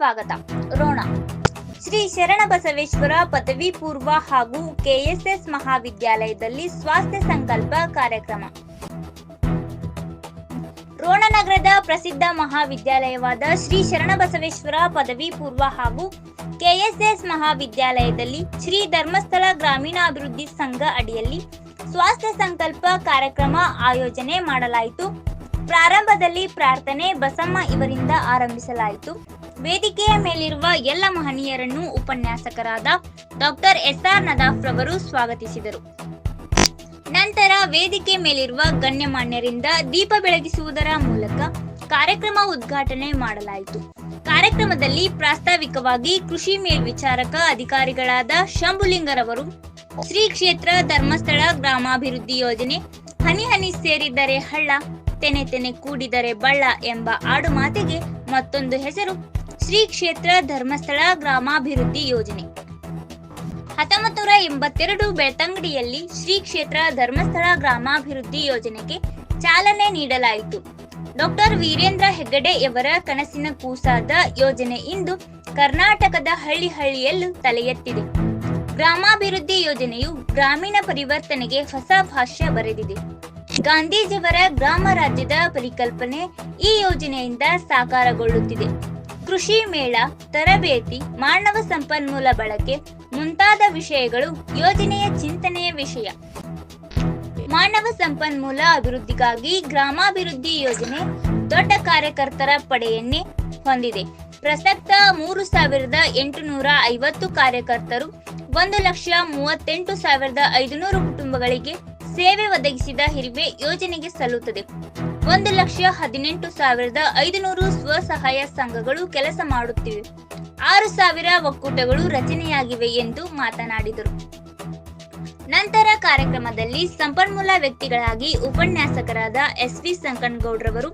ಸ್ವಾಗತ. ರೋಣ. ಶ್ರೀ ಶರಣಬಸವೇಶ್ವರ ಪದವಿ ಪೂರ್ವ ಹಾಗೂ ಕೆಎಸ್ಎಸ್ ಮಹಾವಿದ್ಯಾಲಯದಲ್ಲಿ ಸ್ವಾಸ್ಥ್ಯ ಸಂಕಲ್ಪ ಕಾರ್ಯಕ್ರಮ. ರೋಣನಗರದ ಪ್ರಸಿದ್ಧ ಮಹಾವಿದ್ಯಾಲಯವಾದ ಶ್ರೀ ಶರಣಬಸವೇಶ್ವರ ಪದವಿ ಪೂರ್ವ ಹಾಗೂ ಕೆಎಸ್ಎಸ್ ಮಹಾವಿದ್ಯಾಲಯದಲ್ಲಿ ಶ್ರೀ ಧರ್ಮಸ್ಥಳ ಗ್ರಾಮೀಣಾಭಿವೃದ್ಧಿ ಸಂಘ ಅಡಿಯಲ್ಲಿ ಸ್ವಾಸ್ಥ್ಯ ಸಂಕಲ್ಪ ಕಾರ್ಯಕ್ರಮ ಆಯೋಜನೆ ಮಾಡಲಾಯಿತು. ಪ್ರಾರಂಭದಲ್ಲಿ ಪ್ರಾರ್ಥನೆ ಬಸಮ್ಮ ಇವರಿಂದ ಆರಂಭಿಸಲಾಯಿತು. ವೇದಿಕೆಯ ಮೇಲಿರುವ ಎಲ್ಲ ಮಹನೀಯರನ್ನು ಉಪನ್ಯಾಸಕರಾದ ಡಾಕ್ಟರ್ ಎಸ್ ಆರ್ ನದಾಫ್ ರವರು ಸ್ವಾಗತಿಸಿದರು. ನಂತರ ವೇದಿಕೆ ಮೇಲಿರುವ ಗಣ್ಯಮಾನ್ಯರಿಂದ ದೀಪ ಬೆಳಗಿಸುವುದರ ಮೂಲಕ ಕಾರ್ಯಕ್ರಮ ಉದ್ಘಾಟನೆ ಮಾಡಲಾಯಿತು. ಕಾರ್ಯಕ್ರಮದಲ್ಲಿ ಪ್ರಾಸ್ತಾವಿಕವಾಗಿ ಕೃಷಿ ಮೇಲ್ವಿಚಾರಕ ಅಧಿಕಾರಿಗಳಾದ ಶಂಭುಲಿಂಗರವರು, ಶ್ರೀ ಕ್ಷೇತ್ರ ಧರ್ಮಸ್ಥಳ ಗ್ರಾಮಾಭಿವೃದ್ಧಿ ಯೋಜನೆ, ಹನಿ ಹನಿ ಸೇರಿದರೆ ಹಳ್ಳ, ತೆನೆ ತೆನೆ ಕೂಡಿದರೆ ಬಳ್ಳ ಎಂಬ ಆಡು ಮಾತಿಗೆ ಮತ್ತೊಂದು ಹೆಸರು ಶ್ರೀ ಕ್ಷೇತ್ರ ಧರ್ಮಸ್ಥಳ ಗ್ರಾಮಾಭಿವೃದ್ಧಿ ಯೋಜನೆ. ಹತ್ತೊಂಬತ್ತು ನೂರ ಎಂಬತ್ತೆರಡು ಬೆಳ್ತಂಗಡಿಯಲ್ಲಿ ಶ್ರೀ ಕ್ಷೇತ್ರ ಧರ್ಮಸ್ಥಳ ಗ್ರಾಮಾಭಿವೃದ್ಧಿ ಯೋಜನೆಗೆ ಚಾಲನೆ ನೀಡಲಾಯಿತು. ಡಾಕ್ಟರ್ ವೀರೇಂದ್ರ ಹೆಗ್ಗಡೆಯವರ ಕನಸಿನ ಕೂಸಾದ ಯೋಜನೆ ಇಂದು ಕರ್ನಾಟಕದ ಹಳ್ಳಿ ಹಳ್ಳಿಯಲ್ಲೂ ತಲೆ ಎತ್ತಿದೆ ಗ್ರಾಮಾಭಿವೃದ್ಧಿ ಯೋಜನೆಯು ಗ್ರಾಮೀಣ ಪರಿವರ್ತನೆಗೆ ಹೊಸ ಭಾಷ್ಯ ಬರೆದಿದೆ. ಗಾಂಧೀಜಿಯವರ ಗ್ರಾಮ ರಾಜ್ಯದ ಪರಿಕಲ್ಪನೆ ಈ ಯೋಜನೆಯಿಂದ ಸಾಕಾರಗೊಳ್ಳುತ್ತಿದೆ. ಕೃಷಿ ಮೇಳ, ತರಬೇತಿ, ಮಾನವ ಸಂಪನ್ಮೂಲ ಬಳಕೆ ಮುಂತಾದ ವಿಷಯಗಳು ಯೋಜನೆಯ ಚಿಂತನೆಯ ವಿಷಯ. ಮಾನವ ಸಂಪನ್ಮೂಲ ಅಭಿವೃದ್ಧಿಗಾಗಿ ಗ್ರಾಮಾಭಿವೃದ್ಧಿ ಯೋಜನೆ ದೊಡ್ಡ ಕಾರ್ಯಕರ್ತರ ಪಡೆಯನ್ನೇ ಹೊಂದಿದೆ. ಪ್ರಸಕ್ತ ಮೂರು ಸಾವಿರದ ಎಂಟುನೂರ ಐವತ್ತು ಕಾರ್ಯಕರ್ತರು ಒಂದು ಲಕ್ಷ ಮೂವತ್ತೆಂಟು ಸಾವಿರದ ಐದುನೂರು ಕುಟುಂಬಗಳಿಗೆ ಸೇವೆ ಒದಗಿಸಿದ ಹಿರಿಮೆ ಯೋಜನೆಗೆ ಸಲ್ಲುತ್ತದೆ. ಒಂದು ಲಕ್ಷ ಹದಿನೆಂಟು ಸಾವಿರದ ಐದುನೂರು ಸ್ವಸಹಾಯ ಸಂಘಗಳು ಕೆಲಸ ಮಾಡುತ್ತಿವೆ. ಆರು ಸಾವಿರ ಒಕ್ಕೂಟಗಳು ರಚನೆಯಾಗಿವೆ ಎಂದು ಮಾತನಾಡಿದರು. ನಂತರ ಕಾರ್ಯಕ್ರಮದಲ್ಲಿ ಸಂಪನ್ಮೂಲ ವ್ಯಕ್ತಿಗಳಾಗಿ ಉಪನ್ಯಾಸಕರಾದ ಎಸ್ ವಿ ಸಂಕನಗೌಡ್ರವರು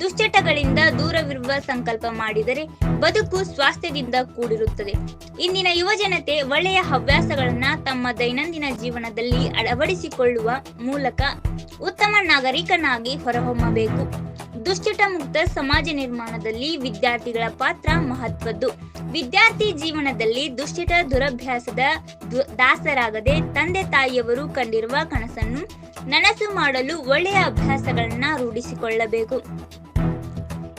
ದುಶ್ಚಟಗಳಿಂದ ದೂರವಿರುವ ಸಂಕಲ್ಪ ಮಾಡಿದರೆ ಬದುಕು ಸ್ವಾಸ್ಥ್ಯದಿಂದ ಕೂಡಿರುತ್ತದೆ. ಇಂದಿನ ಯುವಜನತೆ ಒಳ್ಳೆಯ ಹವ್ಯಾಸಗಳನ್ನ ತಮ್ಮ ದೈನಂದಿನ ಜೀವನದಲ್ಲಿ ಅಳವಡಿಸಿಕೊಳ್ಳುವ ಮೂಲಕ ಉತ್ತಮ ನಾಗರಿಕನಾಗಿ ಹೊರಹೊಮ್ಮಬೇಕು. ದುಶ್ಚಟ ಮುಕ್ತ ಸಮಾಜ ನಿರ್ಮಾಣದಲ್ಲಿ ವಿದ್ಯಾರ್ಥಿಗಳ ಪಾತ್ರ ಮಹತ್ವದ್ದು. ವಿದ್ಯಾರ್ಥಿ ಜೀವನದಲ್ಲಿ ದುಶ್ಚಟ ದುರಭ್ಯಾಸದ ದಾಸರಾಗದೆ ತಂದೆ ತಾಯಿಯವರು ಕಂಡಿರುವ ಕನಸನ್ನು ನನಸು ಮಾಡಲು ಒಳ್ಳೆಯ ಅಭ್ಯಾಸಗಳನ್ನ ರೂಢಿಸಿಕೊಳ್ಳಬೇಕು.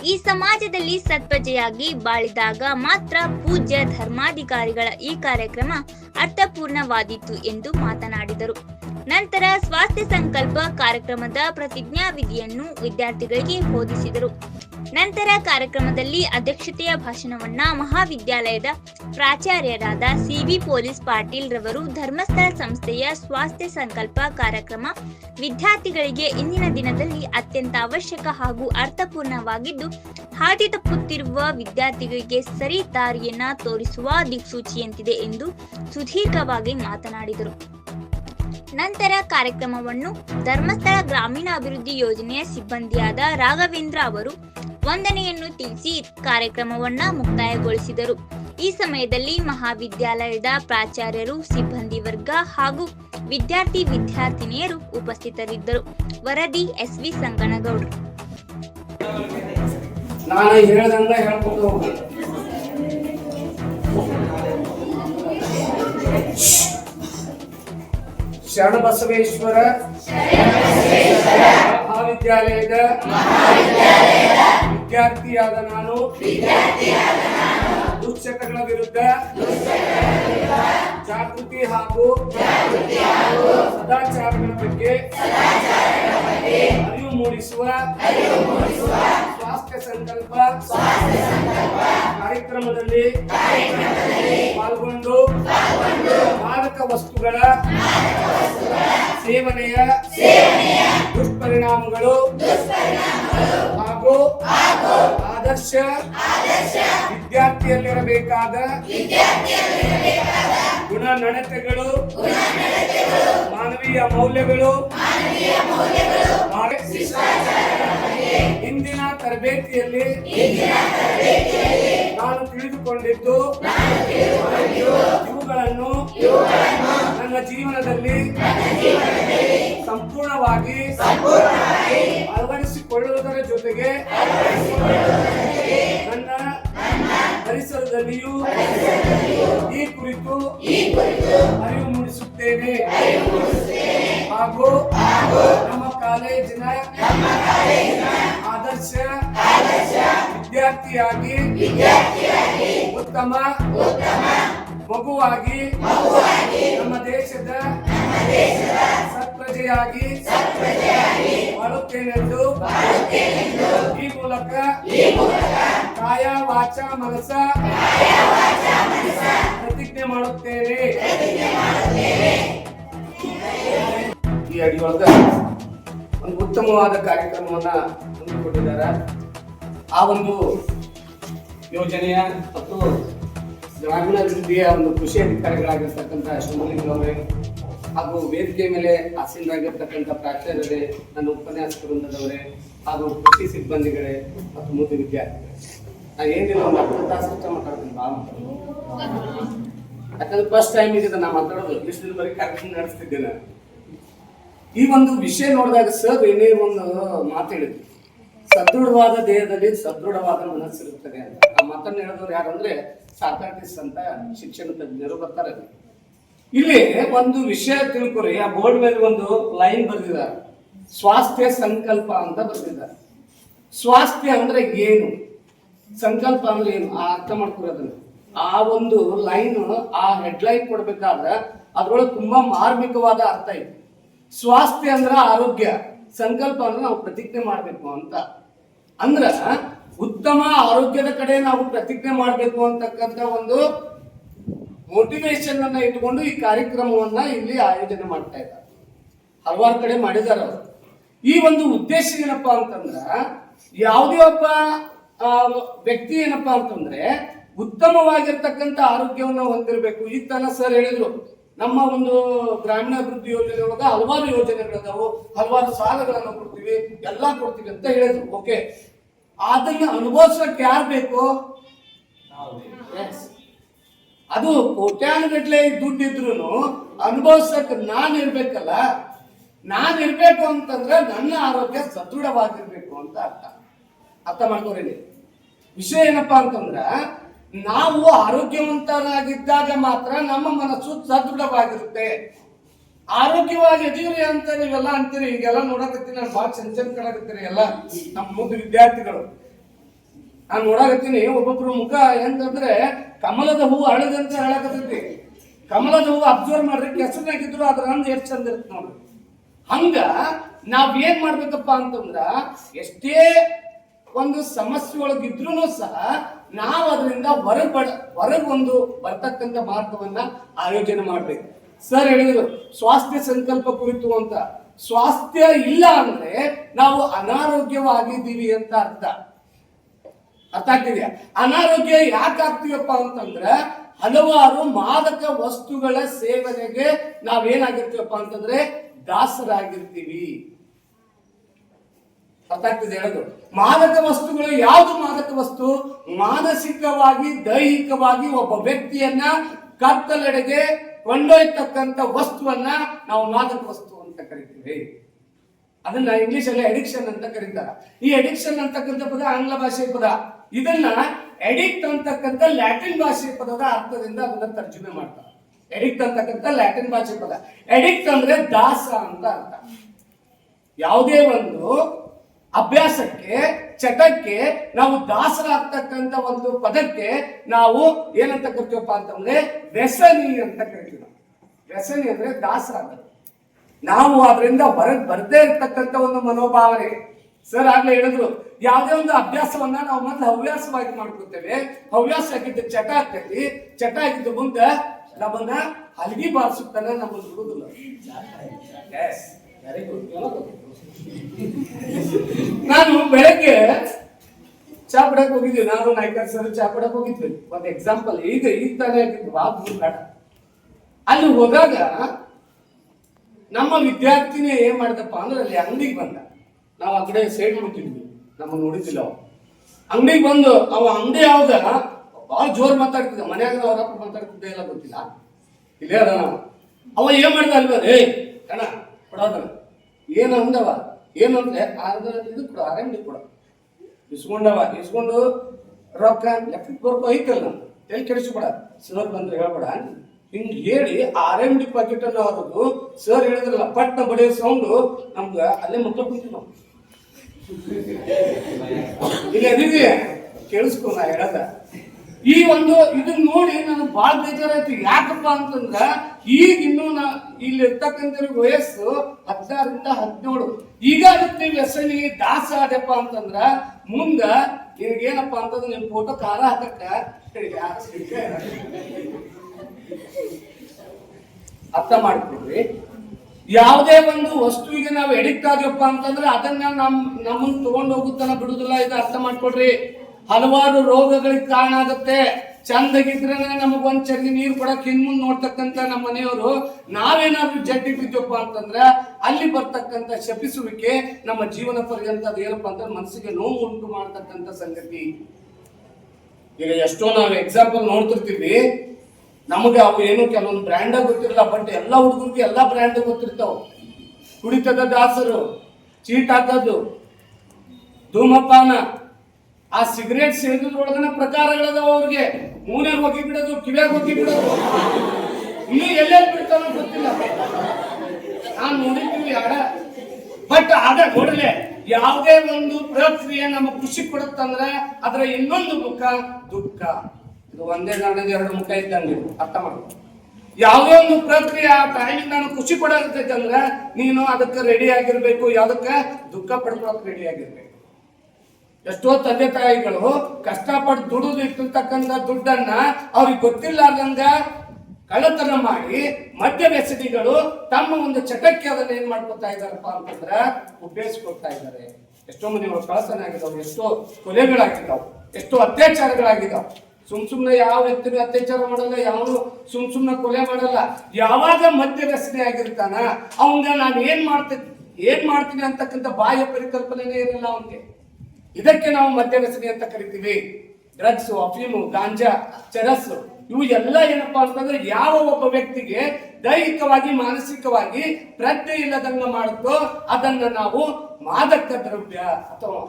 ಈ ಸಮಾಜದಲ್ಲಿ ಸತ್ಪಜೆಯಾಗಿ ಬಾಳಿದಾಗ ಮಾತ್ರ ಪೂಜ್ಯ ಧರ್ಮಾಧಿಕಾರಿಗಳ ಈ ಕಾರ್ಯಕ್ರಮ ಅರ್ಥಪೂರ್ಣವಾದೀತು ಎಂದು ಮಾತನಾಡಿದರು. ನಂತರ ಸ್ವಾಸ್ಥ್ಯ ಸಂಕಲ್ಪ ಕಾರ್ಯಕ್ರಮದ ಪ್ರತಿಜ್ಞಾ ವಿಧಿಯನ್ನು ವಿದ್ಯಾರ್ಥಿಗಳಿಗೆ ಬೋಧಿಸಿದರು. ನಂತರ ಕಾರ್ಯಕ್ರಮದಲ್ಲಿ ಅಧ್ಯಕ್ಷತೆಯ ಭಾಷಣವನ್ನ ಮಹಾವಿದ್ಯಾಲಯದ ಪ್ರಾಚಾರ್ಯರಾದ ಸಿಬಿ ಪೊಲೀಸ್ ಪಾಟೀಲ್ ರವರು ಧರ್ಮಸ್ಥಳ ಸಂಸ್ಥೆಯ ಸ್ವಾಸ್ಥ್ಯ ಸಂಕಲ್ಪ ಕಾರ್ಯಕ್ರಮ ವಿದ್ಯಾರ್ಥಿಗಳಿಗೆ ಇಂದಿನ ದಿನದಲ್ಲಿ ಅತ್ಯಂತ ಅವಶ್ಯಕ ಹಾಗೂ ಅರ್ಥಪೂರ್ಣವಾಗಿದ್ದು ಹಾದಿ ತಪ್ಪುತ್ತಿರುವ ವಿದ್ಯಾರ್ಥಿಗಳಿಗೆ ಸರಿ ದಾರಿಯನ್ನ ತೋರಿಸುವ ದಿಕ್ಸೂಚಿಯಂತಿದೆ ಎಂದು ಸುದೀರ್ಘವಾಗಿ ಮಾತನಾಡಿದರು. ನಂತರ ಕಾರ್ಯಕ್ರಮವನ್ನು ಧರ್ಮಸ್ಥಳ ಗ್ರಾಮೀಣ ಅಭಿವೃದ್ಧಿ ಯೋಜನೆಯ ಸಿಬ್ಬಂದಿಯಾದ ರಾಘವೇಂದ್ರ ಅವರು ವಂದನೆಯನ್ನು ತಿಳಿಸಿ ಕಾರ್ಯಕ್ರಮವನ್ನ ಮುಕ್ತಾಯಗೊಳಿಸಿದರು. ಈ ಸಮಯದಲ್ಲಿ ಮಹಾವಿದ್ಯಾಲಯದ ಪ್ರಾಚಾರ್ಯರು, ಸಿಬ್ಬಂದಿ ವರ್ಗ ಹಾಗೂ ವಿದ್ಯಾರ್ಥಿ ವಿದ್ಯಾರ್ಥಿನಿಯರು ಉಪಸ್ಥಿತರಿದ್ದರು. ವರದಿ ಎಸ್ ವಿ ಸಂಗನಗೌಡ್ರು ಶರಣಬಸವೇಶ್ವರ ಮಹಾವಿದ್ಯಾಲಯದ ವಿದ್ಯಾರ್ಥಿಯಾದ ನಾನು. ದುಶ್ಚಟಗಳ ವಿರುದ್ಧ ಜಾಗೃತಿ ಹಾಗೂ ಸದಾಚಾರಗಳ ಬಗ್ಗೆ ಅರಿವು ಮೂಡಿಸುವ ಸಂಕಲ್ಪ ಕಾರ್ಯಕ್ರಮದಲ್ಲಿ ಪಾಲ್ಗೊಂಡು ಮಾದಕ ವಸ್ತುಗಳ ಸೇವನೆಯ ದುಷ್ಪರಿಣಾಮಗಳು ಹಾಗೂ ಆದರ್ಶ ವಿದ್ಯಾರ್ಥಿಯಲ್ಲಿರಬೇಕಾದ ಗುಣ ನಡತೆಗಳು ಮಾನವೀಯ ಮೌಲ್ಯಗಳು ಇಂದಿನ ತರಬೇತಿಯಲ್ಲಿ ನಾನು ತಿಳಿದುಕೊಂಡಿದ್ದು ಇವುಗಳನ್ನು ನನ್ನ ಜೀವನದಲ್ಲಿ ಸಂಪೂರ್ಣವಾಗಿ ಅಳವಡಿಸಿಕೊಳ್ಳುವುದರ ಜೊತೆಗೆ ಪರಿಸರದಲ್ಲಿಯೂ ಈ ಕುರಿತು ಅರಿವು ಮೂಡಿಸುತ್ತೇನೆ. ಹಾಗೂ ನಮ್ಮ ಕಾಲೇಜಿನ ಆದರ್ಶ ವಿದ್ಯಾರ್ಥಿಯಾಗಿ ಉತ್ತಮ ಮಗುವಾಗಿ ನಮ್ಮ ದೇಶದ ಸತ್ಪ್ರಜೆಯಾಗಿ ಬಾಳುತ್ತೇನೆಂದು ಈ ಮೂಲಕ ಕಾಯ ವಾಚ ಮನಸ ಪ್ರತಿಜ್ಞೆ ಮಾಡುತ್ತೇನೆ ಈ ಅಡಿಯೊಳಗ ಒಂದು ಉತ್ತಮವಾದ ಕಾರ್ಯಕ್ರಮವನ್ನ ಹಮ್ಮಿಕೊಂಡಿದ್ದಾರೆ. ಆ ಒಂದು ಯೋಜನೆಯ ಮತ್ತು ಗ್ರಾಮೀಣಾಭಿವೃದ್ಧಿಯ ಒಂದು ಕೃಷಿ ಅಧಿಕಾರಿಗಳಾಗಿರ್ತಕ್ಕಂಥ ಶಿವಲಿಂಗವರೇ ಹಾಗೂ ವೇದಿಕೆ ಮೇಲೆ ಆಸೀನರಾಗಿರ್ತಕ್ಕಂಥ ಪ್ರಾಚಾರ್ಯರೇ ನನ್ನ ಉಪನ್ಯಾಸಕ ವೃಂದದವರೇ ಹಾಗೂ ಕೃಷಿ ಸಿಬ್ಬಂದಿಗಳೇ ಮತ್ತು ಮುದ್ದು ವಿದ್ಯಾರ್ಥಿಗಳೇ. ನಾನು ಏನಿಲ್ಲ, ಒಂದು ಅರ್ಧ ತಾಸು ಅಷ್ಟೇ ಮಾತಾಡ್ತೀನಿ ಭಾಳ ಯಾಕಂದ್ರೆ ಫಸ್ಟ್ ಟೈಮ್ ಇದೆ ನಾ ಮಾತಾಡೋದು ದಿನ ಬರೀ ಕಾರ್ಯಕ್ರಮ ನಡೆಸ್ತಿದ್ದೆ ನಾನು. ಈ ಒಂದು ವಿಷಯ ನೋಡಿದಾಗ ಸರ್ ಏನೇ ಒಂದು ಮಾತು ಹೇಳಿದ್ರು. ಸದೃಢವಾದ ದೇಹದಲ್ಲಿ ಸದೃಢವಾದ ಮನಸ್ಸಿರುತ್ತದೆ ಅಂತ. ಆ ಮಾತನ್ನು ಹೇಳಿದವರು ಯಾರಂದ್ರೆ ಸಾಕಾಟಿಸ್ ಅಂತ ಶಿಕ್ಷಣ ತಜ್ಞರು ಬರ್ತಾರೆ. ಇಲ್ಲಿ ಒಂದು ವಿಷಯ ತಿಳ್ಕೊರಿ. ಆ ಬೋರ್ಡ್ ಮೇಲೆ ಒಂದು ಲೈನ್ ಬರೆದಿದ್ದಾರೆ. ಸ್ವಾಸ್ಥ್ಯ ಸಂಕಲ್ಪ ಅಂತ ಬರೆದಿದ್ದಾರೆ. ಸ್ವಾಸ್ಥ್ಯ ಅಂದ್ರೆ ಏನು? ಸಂಕಲ್ಪ ಅಂದ್ರೆ ಏನು? ಆ ಅರ್ಥ ಮಾಡ್ಕೊರಿ ಅದನ್ನ. ಆ ಒಂದು ಲೈನ್, ಆ ಹೆಡ್ಲೈನ್ ಕೊಡ್ಬೇಕಾದ್ರೆ ಅದ್ರೊಳಗೆ ತುಂಬಾ ಮಾರ್ಮಿಕವಾದ ಅರ್ಥ ಇದೆ. ಸ್ವಾಸ್ಥ್ಯ ಅಂದ್ರೆ ಆರೋಗ್ಯ. ಸಂಕಲ್ಪ ಅಂದ್ರೆ ನಾವು ಪ್ರತಿಜ್ಞೆ ಮಾಡಬೇಕು ಅಂತ. ಅಂದ್ರ ಉತ್ತಮ ಆರೋಗ್ಯದ ಕಡೆ ನಾವು ಪ್ರತಿಜ್ಞೆ ಮಾಡಬೇಕು ಅಂತಕ್ಕಂಥ ಒಂದು ಮೋಟಿವೇಶನ್ ಅನ್ನ ಇಟ್ಕೊಂಡು ಈ ಕಾರ್ಯಕ್ರಮವನ್ನ ಇಲ್ಲಿ ಆಯೋಜನೆ ಮಾಡ್ತಾ ಇದ್ದಾರೆ. ಹಲವಾರು ಕಡೆ ಮಾಡಿದಾರ ಅವರು. ಈ ಒಂದು ಉದ್ದೇಶ ಏನಪ್ಪಾ ಅಂತಂದ್ರ, ಯಾವುದೇ ಒಬ್ಬ ವ್ಯಕ್ತಿ ಏನಪ್ಪಾ ಅಂತಂದ್ರೆ ಉತ್ತಮವಾಗಿರ್ತಕ್ಕಂಥ ಆರೋಗ್ಯವನ್ನ ಹೊಂದಿರಬೇಕು. ಈ ತನ ಸರ್ ಹೇಳಿದ್ರು, ನಮ್ಮ ಒಂದು ಗ್ರಾಮೀಣಾಭಿವೃದ್ಧಿ ಯೋಜನೆ ಒಳಗ ಹಲವಾರು ಯೋಜನೆಗಳಿದಾವು, ಹಲವಾರು ಸಾಲಗಳನ್ನು ಕೊಡ್ತೀವಿ, ಎಲ್ಲಾ ಕೊಡ್ತೀವಿ ಅಂತ ಹೇಳಿದ್ರು. ಓಕೆ ಅದನ್ನ ಅನುಭವಿಸಕ್ಕೆ ಯಾರು ಬೇಕು. ಅದು ಕೋಟ್ಯಾನುಗಟ್ಲೆ ದುಡ್ಡಿದ್ರು ಅನುಭವಿಸಕ್ಕೆ ಅನುಭವಿಸಕ್ ನಾನ್ ಇರ್ಬೇಕಲ್ಲ ನಾನು ಇರ್ಬೇಕು ಅಂತಂದ್ರೆ ನನ್ನ ಆರೋಗ್ಯ ಸದೃಢವಾಗಿರ್ಬೇಕು ಅಂತ ಅರ್ಥ. ಅರ್ಥ ಮಾಡ್ಕೋರಿ ವಿಷಯ ಏನಪ್ಪಾ ಅಂತಂದ್ರ ನಾವು ಆರೋಗ್ಯವಂತರಾಗಿದ್ದಾಗ ಮಾತ್ರ ನಮ್ಮ ಮನಸ್ಸು ಸದೃಢವಾಗಿರುತ್ತೆ. ಆರೋಗ್ಯವಾಗಿ ಇದೀವ್ರಿ ಅಂತ ನೀವೆಲ್ಲ ಅಂತೀರಿ ಹಿಂಗೆಲ್ಲ ನೋಡಕತ್ತೀನಿ, ನಾನು ಭಾಳ ಚಂದ ಚಂದ ಎಲ್ಲ ನಮ್ಮ ಮುದ್ದು ವಿದ್ಯಾರ್ಥಿಗಳು. ನಾನು ನೋಡಕತ್ತೀನಿ, ಒಬ್ಬೊಬ್ರು ಮುಖ ಹೆಂಗಂದ್ರೆ ಕಮಲದ ಹೂವು ಅಳದಂತ ಹೇಳಕತ್ತೈತಿ. ಕಮಲದ ಹೂ ಅಬ್ಸರ್ವ್ ಮಾಡ್ರಿ ಕೆಸರಾಗಿದ್ರು ಅದ್ರ ಅಂದ್ ಎಷ್ಟು ಚಂದ ಇರುತ್ತೆ ನೋಡ್ರಿ. ಹಂಗ ನಾವ್ ಏನ್ ಮಾಡ್ಬೇಕಪ್ಪ ಅಂತಂದ್ರ, ಎಷ್ಟೇ ಒಂದು ಸಮಸ್ಯೆ ಒಳಗಿದ್ರು ಸಹ ನಾವು ಅದರಿಂದ ಹೊರಗ್ ಬಡ ಹೊರಗೊಂದು ಒಂದು ಬರ್ತಕ್ಕಂಥ ಮಾರ್ಗವನ್ನ ಆಯೋಜನೆ ಮಾಡ್ಬೇಕು. ಸರ್, ಹೇಳಿದರು, ಸ್ವಾಸ್ಥ್ಯ ಸಂಕಲ್ಪ ಕುರಿತು ಅಂತ. ಸ್ವಾಸ್ಥ್ಯ ಇಲ್ಲ ಅಂದ್ರೆ ನಾವು ಅನಾರೋಗ್ಯವಾಗಿದ್ದೀವಿ ಅಂತ ಅರ್ಥ. ಅರ್ಥ ಆಗ್ತಿದ್ಯಾ? ಅನಾರೋಗ್ಯ ಯಾಕೆ ಆಗ್ತೀವಪ್ಪ ಅಂತಂದ್ರೆ ಹಲವಾರು ಮಾದಕ ವಸ್ತುಗಳ ಸೇವನೆಗೆ ನಾವೇನಾಗಿರ್ತೀವಪ್ಪ ಅಂತಂದ್ರೆ ದಾಸರಾಗಿರ್ತೀವಿ. ಅರ್ಥ ಆಗ್ತಿದೆ ಹೇಳೋದು? ಮಾದಕ ವಸ್ತುಗಳು ಯಾವುದು ಮಾದಕ ವಸ್ತು? ಮಾನಸಿಕವಾಗಿ, ದೈಹಿಕವಾಗಿ ಒಬ್ಬ ವ್ಯಕ್ತಿಯನ್ನ ಕತ್ತಲೆಡೆಗೆ ಕೊಂಡೊಯ್ತಕ್ಕಂಥ ವಸ್ತುವನ್ನ ನಾವು ಮಾದಕ ವಸ್ತು ಅಂತ ಕರಿತೀವಿ. ಅದನ್ನ ಇಂಗ್ಲಿಷ್ ಅಲ್ಲಿ ಅಡಿಕ್ಷನ್ ಅಂತ ಕರೀತಾರೆ. ಈ ಅಡಿಕ್ಷನ್ ಅಂತಕ್ಕಂಥ ಪದ ಆಂಗ್ಲ ಭಾಷೆ ಪದ. ಇದನ್ನ ಎಡಿಕ್ಟ್ ಅಂತಕ್ಕಂಥ ಲ್ಯಾಟಿನ್ ಭಾಷೆ ಪದದ ಅರ್ಥದಿಂದ ಅದನ್ನ ತರ್ಜುಮೆ ಮಾಡ್ತಾರೆ. ಎಡಿಕ್ಟ್ ಅಂತಕ್ಕಂಥ ಲ್ಯಾಟಿನ್ ಭಾಷೆ ಪದ. ಎಡಿಕ್ಟ್ ಅಂದ್ರೆ ದಾಸ ಅಂತ ಅರ್ಥ. ಯಾವುದೇ ಒಂದು ಅಭ್ಯಾಸಕ್ಕೆ, ಚಟಕ್ಕೆ ನಾವು ದಾಸರಾಗ್ತಕ್ಕಂಥ ಒಂದು ಪದಕ್ಕೆ ನಾವು ಏನಂತ ಕರಿತೀವಪ್ಪ ಅಂತಂದ್ರೆ ವ್ಯಸನಿ ಅಂತ ಕರಿತೀವಿ. ವ್ಯಸನಿ ಅಂದ್ರೆ ದಾಸರಾಗ ನಾವು ಅದರಿಂದ ಬರ ಬರದೇ ಇರ್ತಕ್ಕಂಥ ಒಂದು ಮನೋಭಾವನೆ. ಸರ್ ಆಗ್ಲೇ ಹೇಳಿದ್ರು, ಯಾವುದೇ ಒಂದು ಅಭ್ಯಾಸವನ್ನ ನಾವು ಮೊದಲು ಹವ್ಯಾಸವಾಗಿ ಮಾಡ್ಕೊತೇವೆ. ಹವ್ಯಾಸ ಆಗಿದ್ದ ಚಟ ಆಗ್ತೈತಿ. ಚಟ ಆಗಿದ್ದ ಮುಂದೆ ನಮ್ಮನ್ನ ಹಲಗಿ ಬಾರಿಸುತ್ತಾನೆ ನಮ್ಮ ಬಿಡುದಿಲ್ಲ ಚಾ ಬಿಡಕ್ ಹೋಗಿದ್ವಿ. ನಾನು ನಾಯ್ಕರ್ ಸರ್ ಚಾಪಡಕ್ಕೆ ಹೋಗಿದ್ವಿ. ಒಂದು ಎಕ್ಸಾಂಪಲ್ ಈಗ ಈಗ ತಾನೇ ಆಗಿದ್ದು ಬಾ ಬೇಡ. ಅಲ್ಲಿ ಹೋದಾಗ ನಮ್ಮ ವಿದ್ಯಾರ್ಥಿನೇ ಏನ್ ಮಾಡ್ದಪ್ಪ ಅಂದ್ರೆ ಅಲ್ಲಿ ಅಂಗಡಿಗೆ ಬಂದ. ನಾವು ಆ ಕಡೆ ಸೈಡ್ ಬಿಟ್ಟಿದ್ವಿ ನಮ್ಮ ನೋಡಿದ್ದಿಲ್ಲ ಅವ ಅಂಗಡಿಗೆ ಬಂದು ಅವ ಅಂಗಡಿ ಯಾವ್ದ? ಭಾಳ ಜೋರ್ ಮಾತಾಡ್ತಿದ್ದ. ಮನ್ಯಾಗ ಅವರಪ್ಪ ಮಾತಾಡ್ತಿದ್ದ ಎಲ್ಲ ಗೊತ್ತಿಲ್ಲ. ಇಲ್ಲೇ ಅದ ನಾವು ಅವ ಏನ್ ಮಾಡ್ದ ಅಲ್ವ? ಏಯ್, ಕಣ ಕೊಡೋದ ಏನಂದವ ಏನಂದ್ರೆ ಏನು ಅಂದ್ರೆ ಇದು ಕೊಡ ಆರಂಭಿ ಕೊಡ. ಇಸ್ಕೊಂಡವ, ಇಸ್ಕೊಂಡು ರೊಕ್ಕ ಲೆಕ್ಕಕ್ಕೆ ಬರ್ಕೊ ಐತಲ್ಲ ಎಲ್ಲಿ ಕೆಡಿಸ್ಬೇಡ. ಸರ್ ಬಂದ್ರೆ ಹೇಳ್ಬೇಡ. ಹಿಂಗೆ ಹೇಳಿ ಆರ್ ಎಂ ಡಿ ಪಾಕೆಟ್ ಅನ್ನು ಸರ್ ಹೇಳಿದ್ರಲ್ಲ, ಪಟ್ನ ಬಡಿಯೋ ಸೌಂಡು ನಮ್ಗೆ ಅಲ್ಲೇ ಮಕ್ಕಳು ಕುಂತೀವಿ ನಾವು. ಇಲ್ಲ ಇದೀವಿ ಕೇಳಿಸ್ಕೊ, ನಾ ಹೇಳದ. ಈ ಒಂದು ಇದನ್ನ ನೋಡಿ ನನಗೆ ಭಾಳ ಬೇಜಾರಾಯ್ತು. ಯಾಕಪ್ಪ ಅಂತಂದ್ರ, ಈಗ ಇನ್ನೂ ನಾ ಇಲ್ಲಿ ಇರ್ತಕ್ಕಂಥ ವಯಸ್ಸು ಹದಿನಾರರಿಂದ ಹದಿನೇಳು. ಈಗ ಅದಕ್ಕೆ ನೀವು ವ್ಯಸನಿ ದಾಸ ಆದ್ಯಪ್ಪ ಅಂತಂದ್ರ ಮುಂದ ನಿನಗೇನಪ್ಪ ಅಂತಂದ್ರೆ ನಿಮ್ ಫೋಟೋ ಕಾರ ಹಾಕಕ್ಕ ಅರ್ಥ ಮಾಡ್ಕೊಡ್ರಿ ಯಾವುದೇ ಒಂದು ವಸ್ತುವಿಗೆ ನಾವು ಎಡಿಕ್ಟ್ ಆಗ್ಯಪ್ಪ ಅಂತಂದ್ರೆ ಅದನ್ನ ನಮ್, ನಮ್ಮನ್ನ ತಗೊಂಡು ಹೋಗುತ್ತಾನ ಬಿಡುದಿಲ್ಲ ಇದು ಅರ್ಥ ಮಾಡ್ಕೊಡ್ರಿ ಹಲವಾರು ರೋಗಗಳಿಗೆ ಕಾರಣ ಆಗುತ್ತೆ. ಚಂದಗಿದ್ರೆ ಒಂದ್ ಚರ್ಗಿ ನೀರು ಕೊಡಕ್ ಹಿಂದ್ ನೋಡ್ತಕ್ಕಂತ ನಮ್ಮ ಮನೆಯವರು ನಾವೇನಾದ್ರೂ ಜಡ್ಡಿ ಬಿದ್ದಪ್ಪ ಅಂತಂದ್ರೆ ಅಲ್ಲಿ ಬರ್ತಕ್ಕಂತ ಶಪಿಸುವಿಕೆ ನಮ್ಮ ಜೀವನ ಪರ್ಯಂತ ಅದೇನಪ್ಪ ಅಂತ ಮನಸ್ಸಿಗೆ ನೋವು ಉಂಟು ಮಾಡ್ತಕ್ಕಂತ ಸಂಗತಿ. ಈಗ ಎಷ್ಟೋ ನಾವು ಎಕ್ಸಾಂಪಲ್ ನೋಡ್ತಿರ್ತೀವಿ. ನಮಗೆ ಅವು ಏನು ಕೆಲವೊಂದು ಬ್ರ್ಯಾಂಡ್ ಗೊತ್ತಿರಲ್ಲ ಬಟ್ ಎಲ್ಲ ಹುಡುಗರಿಗೆ ಎಲ್ಲ ಬ್ರ್ಯಾಂಡ್ ಗೊತ್ತಿರ್ತಾವ. ಕುಡಿತದ ದಾಸರು, ಚೀಟ್ ಧೂಮಪಾನ ಆ ಸಿಗರೇಟ್ ಸೇರಿದ್ರೊಳಗನ ಪ್ರಕಾರಗಳದಾವ ಅವ್ರಿಗೆ. ಮೂನೆ ಹೋಗಿ ಬಿಡೋದು, ಕಿವ್ಯಾಗ ಹೋಗಿ ಬಿಡೋದು. ಇನ್ನೂ ಎಲ್ಲೆಲ್ಲಿ ಬಿಡ್ತಾನೋ ಗೊತ್ತಿಲ್ಲ. ನಾನು ನೋಡಿದ್ದೀವಿ ಆಡ ಬಟ್ ಅದ ಕೊಡಲೆ ಯಾವುದೇ ಒಂದು ಪ್ರಕ್ರಿಯೆ ನಮ್ಮ ಖುಷಿ ಕೊಡುತ್ತಂದ್ರೆ ಅದರ ಇನ್ನೊಂದು ಮುಖ ದುಃಖ. ಇದು ಒಂದೇ ನಾಡದ ಎರಡು ಮುಖ ಇದ್ದಂಗೆ ಇದು. ಅರ್ಥ ಮಾಡ್ಕೊ. ಯಾವುದೇ ಒಂದು ಪ್ರಕ್ರಿಯೆ ಆ ಟೈಮಿಗೆ ನಾನು ಖುಷಿ ಕೊಡಾಕತ್ತೈತೆ ಅಂದ್ರೆ ನೀನು ಅದಕ್ಕೆ ರೆಡಿ ಆಗಿರ್ಬೇಕು, ಯಾವ್ದಕ್ಕೆ? ದುಃಖ ಪಡ್ಕೊಳಕ್ ರೆಡಿ ಆಗಿರ್ಬೇಕು. ಎಷ್ಟೋ ತಂದೆ ತಾಯಿಗಳು ಕಷ್ಟಪಟ್ಟು ದುಡಿದು ಇಟ್ಟಿರ್ತಕ್ಕಂಥ ದುಡ್ಡನ್ನ ಅವ್ರಿಗೆ ಗೊತ್ತಿಲ್ಲಾರ್ದಂಗ ಕಳ್ಳತನ ಮಾಡಿ ಮದ್ಯ ವ್ಯಸನಿಗಳು ತಮ್ಮ ಒಂದು ಚಟಕ್ಕೆ ಅದನ್ನ ಏನ್ ಮಾಡ್ಕೊತಾ ಇದಾರಪ್ಪ ಅಂತಂದ್ರ ಉಪಯೋಗಿಸ್ಕೊಳ್ತಾ ಇದ್ದಾರೆ. ಎಷ್ಟೋ ಮಂದಿ ಕಳತನ ಆಗಿದಾವ್ ಎಷ್ಟೋ ಕೊಲೆಗಳಾಗಿದ್ದಾವೆ ಎಷ್ಟೋ ಅತ್ಯಾಚಾರಗಳಾಗಿದ್ದಾವ್ ಸುಮ್ ಸುಮ್ನೆ ಯಾವ ವ್ಯಕ್ತಿನೂ ಅತ್ಯಾಚಾರ ಮಾಡಲ್ಲ, ಯಾವನು ಸುಮ್ ಸುಮ್ನೆ ಕೊಲೆ ಮಾಡಲ್ಲ. ಯಾವಾಗ ಮದ್ಯ ವ್ಯಸನಿ ಆಗಿರ್ತಾನ, ಅವಂಗ ನಾನು ಏನ್ ಮಾಡ್ತೀನಿ ಏನ್ ಮಾಡ್ತೀನಿ ಅಂತಕ್ಕಂಥ ಬಾಹ್ಯ ಪರಿಕಲ್ಪನೆನೇ ಇರಲ್ಲ ಅವನಿಗೆ. ಇದಕ್ಕೆ ನಾವು ಮದ್ಯ ವ್ಯಸನಿ ಅಂತ ಕರಿತೀವಿ. ಡ್ರಗ್ಸ್, ಅಫೀಮು, ಗಾಂಜಾ, ಚರಸ್, ಇವು ಎಲ್ಲ ಏನಪ್ಪಾ ಅಂತಂದ್ರೆ ಯಾವ ಒಬ್ಬ ವ್ಯಕ್ತಿಗೆ ದೈಹಿಕವಾಗಿ, ಮಾನಸಿಕವಾಗಿ ಪ್ರಜ್ಞೆ ಇಲ್ಲದಂಗ ಮಾಡುತ್ತೋ ಅದನ್ನ ನಾವು ಮಾದಕ ದ್ರವ್ಯ ಅಥವಾ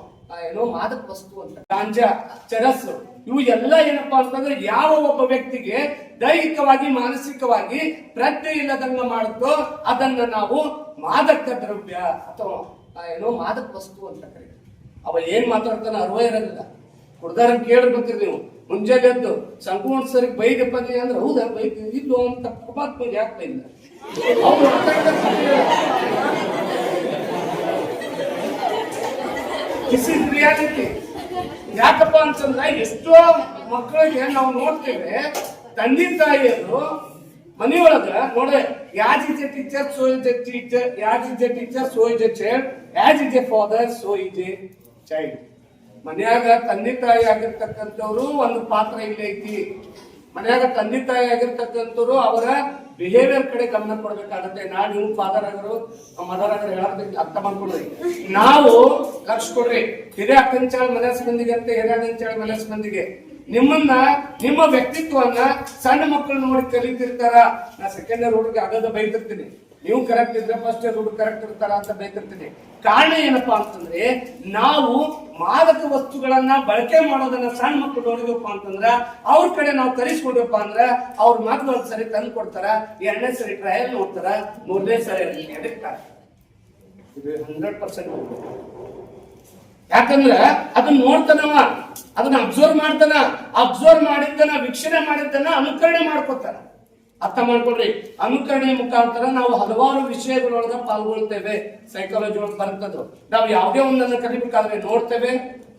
ಏನೋ ಮಾದಕ ವಸ್ತು ಅಂತ. ಗಾಂಜಾ, ಚರಸ್, ಇವು ಎಲ್ಲ ಏನಪ್ಪಾ ಅಂತಂದ್ರೆ ಯಾವ ಒಬ್ಬ ವ್ಯಕ್ತಿಗೆ ದೈಹಿಕವಾಗಿ, ಮಾನಸಿಕವಾಗಿ ಪ್ರಜ್ಞೆ ಇಲ್ಲದಂಗ ಮಾಡುತ್ತೋ ಅದನ್ನ ನಾವು ಮಾದಕ ದ್ರವ್ಯ ಅಥವಾ ಏನೋ ಮಾದಕ ವಸ್ತು ಅಂತ ಕರೀತೀವಿ. ಅವ ಏನ್ ಮಾತಾಡ್ತಾನ ಅರ್ವ ಇರೋದಿಲ್ಲ. ಕುಡ್ದಾರ ಕೇಳಿರ್ಬೇಕ್ರಿ ನೀವು. ಮುಂಜಾನೆ ಎದ್ದು ಸಂಪೂರ್ಣ ಸರಿ ಬೈದಪ್ಪ ಅಂದ್ರೆ, ಹೌದಾ, ಬೈಕ್ ಇದ್ದು ಅಂತ ಪ್ರಭಾತ್ ಯಾಕೆ ಅವ್ರು ದಿಸ್ ರಿಯಾಲಿಟಿ ಯಾಕಪ್ಪ ಅಂತಂದ್ರೆ, ಎಷ್ಟೋ ಮಕ್ಕಳಿಗೆ ನಾವು ನೋಡ್ತೇವೆ, ತಂದೆ ತಾಯಿಯರು ಮನೆಯೊಳಗ ನೋಡ as is a teacher, so is a teacher, as is teacher, so is a child, as is a father, so is a child ಮನ್ಯಾಗ ತಂದೆ ತಾಯಿ ಆಗಿರ್ತಕ್ಕಂಥವ್ರು ಒಂದು ಪಾತ್ರ ಇಲ್ಲಿ ಐತಿ. ಮನ್ಯಾಗ ತಂದೆ ತಾಯಿ ಆಗಿರ್ತಕ್ಕಂಥವ್ರು ಅವರ ಬಿಹೇವಿಯರ್ ಕಡೆ ಗಮನ ಕೊಡ್ಬೇಕಾಗತ್ತೆ. ನಾ ನೀವು ಫಾದರ್ ಆಗರು ಮದರ್ ಆಗರು ಹೇಳೋದಕ್ಕೆ ಅರ್ಥ ಮಾಡ್ಕೊಡ್ರಿ ನಾವು ಲಕ್ಷ ಕೊಡ್ರಿ ಹಿರಿಯ ಅಕ್ಕಂಚಾಳ ಮನಸ್ ಮಂದಿಗೆ ಅಂತ ಹಿರಿಯ ಅಕ್ಕಂಚಾಳ ಮನಸ್ ಮಂದಿಗೆ ನಿಮ್ಮನ್ನ, ನಿಮ್ಮ ವ್ಯಕ್ತಿತ್ವವನ್ನ ಸಣ್ಣ ಮಕ್ಕಳು ನೋಡಿ ಕಲಿತಿರ್ತಾರ. ನಾ ಸೆಕೆಂಡ್ ಇಯರ್ ಹುಡುಗ ಅದ ಬೈತಿರ್ತೀನಿ ನೀವು ಕರೆಕ್ಟ್ ಇದ್ರೆ ಫಸ್ಟ್ ಹುಡುಗ ಕರೆಕ್ಟ್ ಇರ್ತಾರ ಅಂತ ಬೇಕಿರ್ತೀನಿ ಕಾರಣ ಏನಪ್ಪಾ ಅಂತಂದ್ರೆ, ನಾವು ಮಾದಕ ವಸ್ತುಗಳನ್ನ ಬಳಕೆ ಮಾಡೋದನ್ನ ಸಣ್ಣ ಮಕ್ಕಳು ನೋಡಿದಪ್ಪ ಅಂತಂದ್ರ, ಅವ್ರ ಕಡೆ ನಾವು ಕರೆಸ್ಕೊಂಡಪ್ಪ ಅಂದ್ರ, ಅವ್ರ ಮಾತು ಒಂದ್ ಸರಿ ತಂದು ಕೊಡ್ತಾರ, ಎರಡನೇ ಸರಿ ಟ್ರಯಲ್ ನೋಡ್ತಾರ, ಮೂರನೇ ಸರಿ ಎಡಿಕ್ಟ್ ಇದು ಹಂಡ್ರೆಡ್ ಪರ್ಸೆಂಟ್ ಯಾಕಂದ್ರ ಅದನ್ನ ನೋಡ್ತಾನವ ಅದನ್ನ ಅಬ್ಸರ್ವ್ ಮಾಡ್ತಾನ ಅಬ್ಸರ್ವ್ ಮಾಡಿದ್ದನ್ನ ವೀಕ್ಷಣೆ ಮಾಡಿದ್ದನ್ನ ಅನುಕರಣೆ ಮಾಡ್ಕೊತಾನ. ಅರ್ಥ ಮಾಡ್ಕೊಳ್ರಿ. ಅನುಕರಣೆಯ ಮುಖಾಂತರ ನಾವು ಹಲವಾರು ವಿಷಯಗಳೊಳಗ ಪಾಲ್ಗೊಳ್ತೇವೆ. ಸೈಕಾಲಜಿ ಒಳಗೆ ಬರ್ತದ್ದು. ನಾವು ಯಾವುದೇ ಒಂದನ್ನು ಕಲಿಬೇಕಾದ್ರೆ ನೋಡ್ತೇವೆ,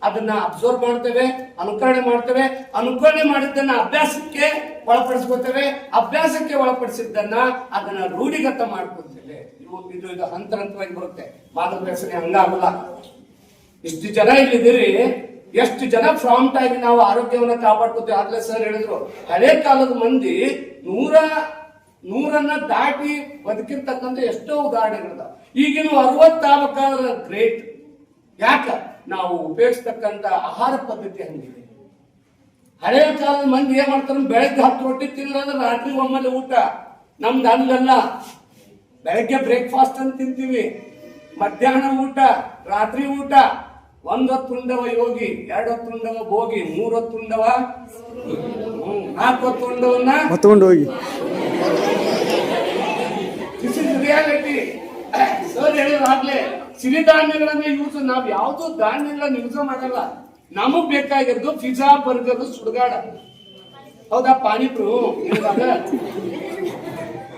ಅದನ್ನ ಅಬ್ಸರ್ವ್ ಮಾಡ್ತೇವೆ, ಅನುಕರಣೆ ಮಾಡ್ತೇವೆ. ಅನುಕರಣೆ ಮಾಡಿದ್ದನ್ನ ಅಭ್ಯಾಸಕ್ಕೆ ಒಳಪಡಿಸ್ಕೊತೇವೆ ಅಭ್ಯಾಸಕ್ಕೆ ಒಳಪಡಿಸಿದ್ದನ್ನ ಅದನ್ನ ರೂಢಿಗತ ಮಾಡ್ಕೊತೇವೆ ಇವು ಇದು ಇದು ಹಂತ ಹಂತವಾಗಿ ಬರುತ್ತೆ. ಮಾದಕ ವ್ಯಸನೆ ಹಂಗಾಗಲ್ಲ. ಇಷ್ಟು ಜನ ಇಲ್ಲಿದ್ದೀರಿ. ಎಷ್ಟು ಜನ ಪ್ರಾಂಪ್ಟ್ ಆಗಿ ನಾವು ಆರೋಗ್ಯವನ್ನ ಕಾಪಾಡ್ಕೋತೀವಿ? ಆಗ್ಲೇ ಸರ್ ಹೇಳಿದ್ರು, ಹಳೆ ಕಾಲದ ಮಂದಿ ನೂರ, ನೂರನ್ನ ದಾಟಿ ಬದುಕಿರ್ತಕ್ಕಂಥ ಎಷ್ಟೋ ಉದಾಹರಣೆಗಳಿದಾವ. ಈಗಿನ ಅರವತ್ತಾಗಬೇಕಾದ್ರೆ ಗ್ರೇಟ್ ಯಾಕ? ನಾವು ಉಪಯೋಗಿಸ್ತಕ್ಕಂಥ ಆಹಾರ ಪದ್ಧತಿ ಹಂಗಿದೆ. ಹಳೆಯ ಕಾಲದ ಮಂದಿ ಏನ್ ಮಾಡ್ತಾರೆ? ಬೆಳಗ್ಗೆ ಹತ್ತು ರೊಟ್ಟಿ ತಿನ್ನೋದ್ರೆ ರಾತ್ರಿ ಒಮ್ಮೆಲೆ ಊಟ. ನಮ್ದು ಅಲ್ಲ ಬೆಳಗ್ಗೆ ಬ್ರೇಕ್ಫಾಸ್ಟ್ ಅಂತ ತಿಂತೀವಿ. ಮಧ್ಯಾಹ್ನ ಊಟ, ರಾತ್ರಿ ಊಟ. ಒಂದ್ ಹೊತ್ತುಂಡವ ಯೋಗಿ ಎರಡತ್ತುಂಡವ ಭೋಗಿ ಮೂರತ್ತುಂಡವ ಹೊತ್ತುಂಡವ ಹ್ಮ್, ನಾಲ್ಕು ಹೊತ್ತುಂಡವನ್ನ ಮತ್ಕೊಂಡು ಹೋಗಿ ದಿಸ್ ಇಸ್ ರಿಯಾಲಿಟಿ ಸರ್ ಹೇಳಿದ್ರಾಗ್ಲೇ ಸಿರಿಧಾನ್ಯಗಳನ್ನ ಯೂಸ್ ನಾವ್ ಯಾವ್ದು ಧಾನ್ಯಗಳನ್ನ ಯೂಸ್ ಮಾಡಲ್ಲ. ನಮಗ್ ಬೇಕಾಗಿರೋದು ಪಿಜ್ಜಾ ಬರ್ಗರ್ ಸುಡುಗಾಡ. ಹೌದಾ ಪಾನಿಪುರು?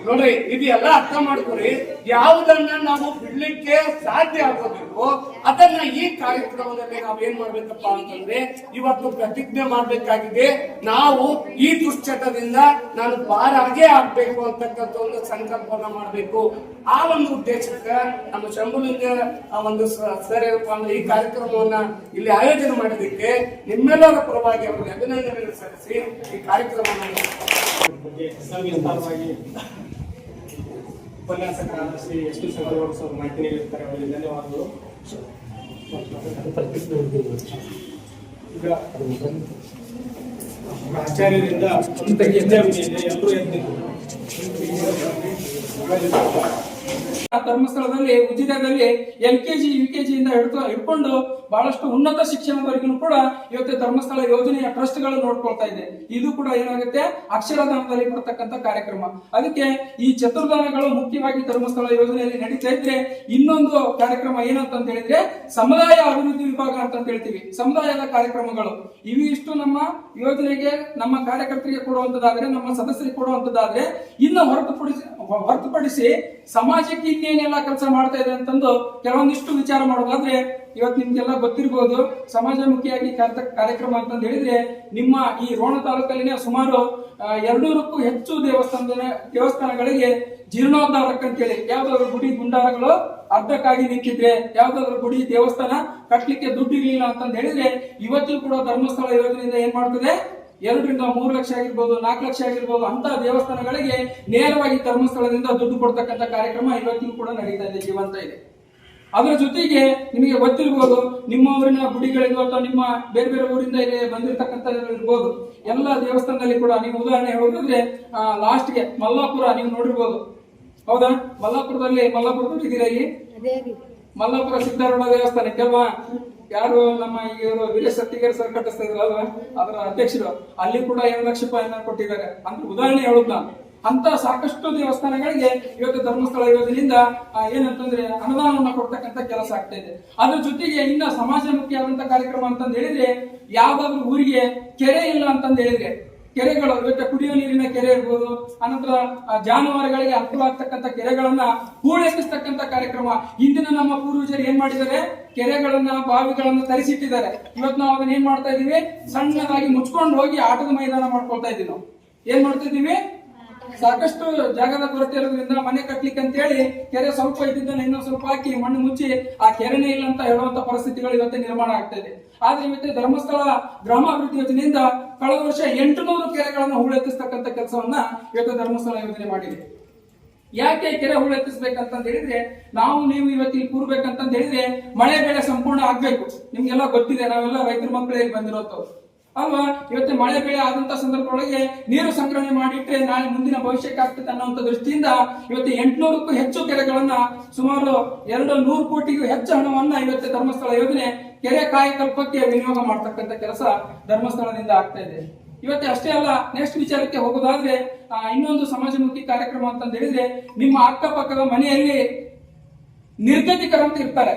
ನೋಡ್ರಿ ಇದೆಲ್ಲ ಅರ್ಥ ಮಾಡ್ಕೊರಿ. ಯಾವುದನ್ನ ನಾವು ಬಿಡ್ಲಿಕ್ಕೆ ಸಾಧ್ಯ ಆಗೋದಿಲ್ವೋ ಅದನ್ನ ಈ ಕಾರ್ಯಕ್ರಮದಲ್ಲಿ ನಾವು ಏನ್ ಮಾಡ್ಬೇಕಪ್ಪ ಅಂತಂದ್ರೆ ಇವತ್ತು ಪ್ರತಿಜ್ಞೆ ಮಾಡ್ಬೇಕಾಗಿದೆ. ನಾವು ಈ ದುಶ್ಚಟದಿಂದ ನಾನು ಪಾರಾಗೇ ಆಗ್ಬೇಕು ಅಂತಕ್ಕಂಥ ಒಂದು ಸಂಕಲ್ಪನ ಮಾಡಬೇಕು. ಆ ಒಂದು ಉದ್ದೇಶಕ್ಕೆ ನಮ್ಮ ಶಂಭುಲಿಂಗ ಒಂದು ಸರ್, ಈ ಕಾರ್ಯಕ್ರಮವನ್ನ ಇಲ್ಲಿ ಆಯೋಜನೆ ಮಾಡಿದಕ್ಕೆ ನಿಮ್ಮೆಲ್ಲರ ಪರವಾಗಿ ಅವರಿಗೆ ಅಭಿನಂದನೆಗಳು ಸಲ್ಲಿಸಿ ಈ ಕಾರ್ಯಕ್ರಮವನ್ನು ಉಪನ್ಯಾಸಕರಾದ Shri S T Sangamegowda sir ಮಾಹಿತಿ ನೀಡಿರ್ತಾರೆ ಅವರಿಗೆ ಧನ್ಯವಾದಗಳು. ಈಗ ಆಚಾರ್ಯರಿಂದ ಎಲ್ಲರೂ ಎದ್ದಿದ್ರು ಆ ಧರ್ಮಸ್ಥಳದಲ್ಲಿ, ಉಜಿರದಲ್ಲಿ L K G U K G ಇಂದ ಹಿಡ್ದು ಹಿಡ್ಕೊಂಡು ಬಹಳಷ್ಟು ಉನ್ನತ ಶಿಕ್ಷಣದವರೆಗೂ ಕೂಡ ಇವತ್ತು ಧರ್ಮಸ್ಥಳ ಯೋಜನೆಯ ಟ್ರಸ್ಟ್ಗಳು ನೋಡ್ಕೊಳ್ತಾ ಇದೆ. ಇದು ಕೂಡ ಏನಾಗುತ್ತೆ? ಅಕ್ಷರದಾನದಲ್ಲಿ ಬರ್ತಕ್ಕಂಥ ಕಾರ್ಯಕ್ರಮ. ಅದಕ್ಕೆ ಈ ಚತುರ್ದಾನಗಳು ಮುಖ್ಯವಾಗಿ ಧರ್ಮಸ್ಥಳ ಯೋಜನೆಯಲ್ಲಿ ನಡೀತಾ ಇದ್ರೆ ಇನ್ನೊಂದು ಕಾರ್ಯಕ್ರಮ ಏನಂತ ಹೇಳಿದ್ರೆ ಸಮುದಾಯ ಅಭಿವೃದ್ಧಿ ವಿಭಾಗ ಅಂತ ಹೇಳ್ತೀವಿ. ಸಮುದಾಯದ ಕಾರ್ಯಕ್ರಮಗಳು. ಇವು ಇಷ್ಟು ನಮ್ಮ ಯೋಜನೆಗೆ ನಮ್ಮ ಕಾರ್ಯಕರ್ತರಿಗೆ ಕೊಡುವಂತದ್ದಾದ್ರೆ ನಮ್ಮ ಸದಸ್ಯರಿಗೆ ಕೊಡುವಂತದ್ದಾದ್ರೆ ಇನ್ನು ಹೊರತುಪಡಿಸಿ ಹೊರತುಪಡಿಸಿ ಸಮಾಜಕ್ಕೆ ಇನ್ನೇನೆಲ್ಲ ಕೆಲಸ ಮಾಡ್ತಾ ಇದೆ ಅಂತಂದು ಕೆಲವೊಂದಿಷ್ಟು ವಿಚಾರ ಮಾಡೋದಾದ್ರೆ ಇವತ್ತು ನಿಮ್ಗೆಲ್ಲ ಗೊತ್ತಿರ್ಬೋದು ಸಮಾಜಮುಖಿಯಾಗಿ ಕಾರ್ಯ- ಕಾರ್ಯಕ್ರಮ ಅಂತಂದು ಹೇಳಿದ್ರೆ ನಿಮ್ಮ ಈ ರೋಣ ತಾಲೂಕಲ್ಲಿನ ಸುಮಾರು ಎರಡೂರಕ್ಕೂ ಹೆಚ್ಚು ದೇವಸ್ಥಾನದ, ದೇವಸ್ಥಾನಗಳಿಗೆ ಜೀರ್ಣೋದ್ಧಾರಕ್ಕಂತೇಳಿ ಯಾವ್ದಾದ್ರು ಗುಡಿ ಗುಂಡಾರಗಳು ಅರ್ಧಕ್ಕಾಗಿ ನಿಂತಿದ್ರೆ, ಯಾವ್ದಾದ್ರು ಗುಡಿ ದೇವಸ್ಥಾನ ಕಟ್ಲಿಕ್ಕೆ ದುಡ್ಡು ಇರ್ಲಿಲ್ಲ ಅಂತಂದು ಹೇಳಿದ್ರೆ ಇವತ್ತಿಗೂ ಕೂಡ ಧರ್ಮಸ್ಥಳ ಯೋಜನೆಯಿಂದ ಏನ್ ಮಾಡ್ತದೆ? ಎರಡರಿಂದ ಮೂರು ಲಕ್ಷ ಆಗಿರ್ಬೋದು ನಾಲ್ಕು ಲಕ್ಷ ಆಗಿರ್ಬೋದು ಅಂತ ದೇವಸ್ಥಾನಗಳಿಗೆ ನೇರವಾಗಿ ಧರ್ಮಸ್ಥಳದಿಂದ ದುಡ್ಡು ಕೊಡ್ತಕ್ಕಂಥ ಕಾರ್ಯಕ್ರಮ ಇವತ್ತಿಗೂ ಕೂಡ ನಡೀತಾ ಇದೆ ಜೀವಂತ ಇದೆ. ಅದರ ಜೊತೆಗೆ ನಿಮಗೆ ಗೊತ್ತಿರ್ಬೋದು ನಿಮ್ಮ ಊರಿನ ಗುಡಿಗಳಿಂದ ಅಥವಾ ನಿಮ್ಮ ಬೇರೆ ಬೇರೆ ಊರಿಂದ ಇಲ್ಲಿ ಬಂದಿರತಕ್ಕಂಥ ಇರ್ಬೋದು. ಎಲ್ಲ ದೇವಸ್ಥಾನದಲ್ಲಿ ಕೂಡ ನೀವು ಉದಾಹರಣೆ ಹೇಳೋದಾದ್ರೆ ಲಾಸ್ಟ್ಗೆ ಮಲ್ಲಾಪುರ ನೀವು ನೋಡಿರ್ಬೋದು. ಹೌದಾ? ಮಲ್ಲಾಪುರದಲ್ಲಿ ಮಲ್ಲಾಪುರದಲ್ಲಿ ಇದ್ದೀರಾ ಇಲ್ಲಿ ಮಲ್ಲಾಪುರ ಸಿದ್ಧಾರೂಢ ದೇವಸ್ಥಾನಕ್ಕೆ ಅಲ್ವಾ? ಯಾರು ನಮ್ಮ ಈಗ ಇವರು ವೀರೇಶ್ ಸತ್ತಿಗೇರ್ ಸರ್ ಕಟ್ಟಿಸ್ತಾ ಇದ್ರಲ್ವಾ ಅದರ ಅಧ್ಯಕ್ಷರು. ಅಲ್ಲಿ ಕೂಡ ಎರಡು ಲಕ್ಷ ರೂಪಾಯಿನ ಕೊಟ್ಟಿದ್ದಾರೆ. ಅಂತ ಉದಾಹರಣೆ ಹೇಳುದು ಅಂತ ಸಾಕಷ್ಟು ದೇವಸ್ಥಾನಗಳಿಗೆ ಇವತ್ತು ಧರ್ಮಸ್ಥಳ ಇರೋದ್ರಿಂದ ಏನಂತಂದ್ರೆ ಅನುದಾನವನ್ನ ಕೊಡ್ತಕ್ಕಂಥ ಕೆಲಸ ಆಗ್ತಾ ಇದೆ. ಅದ್ರ ಜೊತೆಗೆ ಇನ್ನ ಸಮಾಜಮುಖಿಯಾದಂತ ಕಾರ್ಯಕ್ರಮ ಅಂತಂದ್ ಹೇಳಿದ್ರೆ, ಯಾವ್ದಾದ್ರು ಊರಿಗೆ ಕೆರೆ ಇಲ್ಲ ಅಂತಂದ ಹೇಳಿದ್ರೆ ಕೆರೆಗಳು, ಇವತ್ತು ಕುಡಿಯುವ ನೀರಿನ ಕೆರೆ ಇರ್ಬೋದು, ಅನಂತರ ಜಾನುವಾರುಗಳಿಗೆ ಅನುಕೂಲ ಕೆರೆಗಳನ್ನ ಹೂಳೆತ್ತಿಸ್ತಕ್ಕಂಥ ಕಾರ್ಯಕ್ರಮ. ಇಂದಿನ ನಮ್ಮ ಪೂರ್ವಜರು ಏನ್ ಮಾಡಿದ್ದಾರೆ? ಕೆರೆಗಳನ್ನ, ಬಾವಿಗಳನ್ನ ತರಿಸಿಟ್ಟಿದ್ದಾರೆ. ಇವತ್ತು ನಾವು ಅದನ್ನ ಏನ್ ಮಾಡ್ತಾ ಇದೀವಿ ಸಣ್ಣದಾಗಿ ಮುಚ್ಕೊಂಡು ಹೋಗಿ ಆಟದ ಮೈದಾನ ಮಾಡ್ಕೊಳ್ತಾ ಇದೀವಿ ನಾವು. ಏನ್ ಮಾಡ್ತಾ ಇದೀವಿ ಸಾಕಷ್ಟು ಜಾಗದ ಕೊರತೆ ಇರೋದ್ರಿಂದ ಮನೆ ಕಟ್ಲಿಕ್ಕೆ ಅಂತ ಹೇಳಿ ಕೆರೆ ಸ್ವಲ್ಪ ಇದ್ದಿದ್ದನ್ನ ಇನ್ನೊಂದು ಸ್ವಲ್ಪ ಹಾಕಿ ಮಣ್ಣು ಮುಚ್ಚಿ ಆ ಕೆರೆನೇ ಇಲ್ಲ ಅಂತ ಹೇಳುವಂತ ಪರಿಸ್ಥಿತಿಗಳು ಇವತ್ತು ನಿರ್ಮಾಣ ಆಗ್ತಾ ಇದೆ. ಆದ್ರೆ ಇವತ್ತು ಧರ್ಮಸ್ಥಳ ಗ್ರಾಮಾಭಿವೃದ್ಧಿ ಯೋಜನೆಯಿಂದ ಕಳೆದ ವರ್ಷ ಎಂಟುನೂರು ಕೆರೆಗಳನ್ನು ಹೂಳೆತ್ತಿಸ್ತಕ್ಕಂಥ ಕೆಲಸವನ್ನ ಇವತ್ತು ಧರ್ಮಸ್ಥಳ ಯೋಜನೆ ಮಾಡಿದೆ. ಯಾಕೆ ಕೆರೆ ಹೂಳೆತ್ತಿಸ್ಬೇಕಂತ ಹೇಳಿದ್ರೆ, ನಾವು ನೀವು ಇವತ್ತಿಗೆ ಕೂರ್ಬೇಕಂತ ಹೇಳಿದ್ರೆ, ಮಳೆ ಬೆಳೆ ಸಂಪೂರ್ಣ ಆಗ್ಬೇಕು. ನಿಮ್ಗೆಲ್ಲ ಗೊತ್ತಿದೆ, ನಾವೆಲ್ಲ ರೈತರ ಮಕ್ಕಳೇ ಬಂದಿರೋದು. ಅಲ್ವಾ? ಇವತ್ತು ಮಳೆ ಬೆಳೆ ಆದಂತ ಸಂದರ್ಭದೊಳಗೆ ನೀರು ಸಂಗ್ರಹಣೆ ಮಾಡಿಟ್ರೆ ನಾಳೆ ಮುಂದಿನ ಭವಿಷ್ಯಕ್ಕೆ ಆಗ್ತದೆ ಅನ್ನುವಂತ ದೃಷ್ಟಿಯಿಂದ ಇವತ್ತು ಎಂಟುನೂರಕ್ಕೂ ಹೆಚ್ಚು ಕೆರೆಗಳನ್ನ ಸುಮಾರು ಎರಡು ನೂರು ಕೋಟಿಗೂ ಹೆಚ್ಚು ಹಣವನ್ನ ಇವತ್ತು ಧರ್ಮಸ್ಥಳ ಯೋಜನೆ ಕೆರೆ ಕಾಯಕಲ್ಪಕ್ಕೆ ವಿನಿಯೋಗ ಮಾಡ್ತಕ್ಕಂಥ ಕೆಲಸ ಧರ್ಮಸ್ಥಳದಿಂದ ಆಗ್ತಾ ಇದೆ. ಇವತ್ತು ಅಷ್ಟೇ ಅಲ್ಲ ನೆಕ್ಸ್ಟ್ ವಿಚಾರಕ್ಕೆ ಹೋಗೋದಾದ್ರೆ ಇನ್ನೊಂದು ಸಮಾಜಮುಖಿ ಕಾರ್ಯಕ್ರಮ ಅಂತ ಹೇಳಿದ್ರೆ, ನಿಮ್ಮ ಅಕ್ಕಪಕ್ಕದ ಮನೆಯಲ್ಲಿ ನಿರ್ಗತಿಕರು ಅಂತ ಇರ್ತಾರೆ.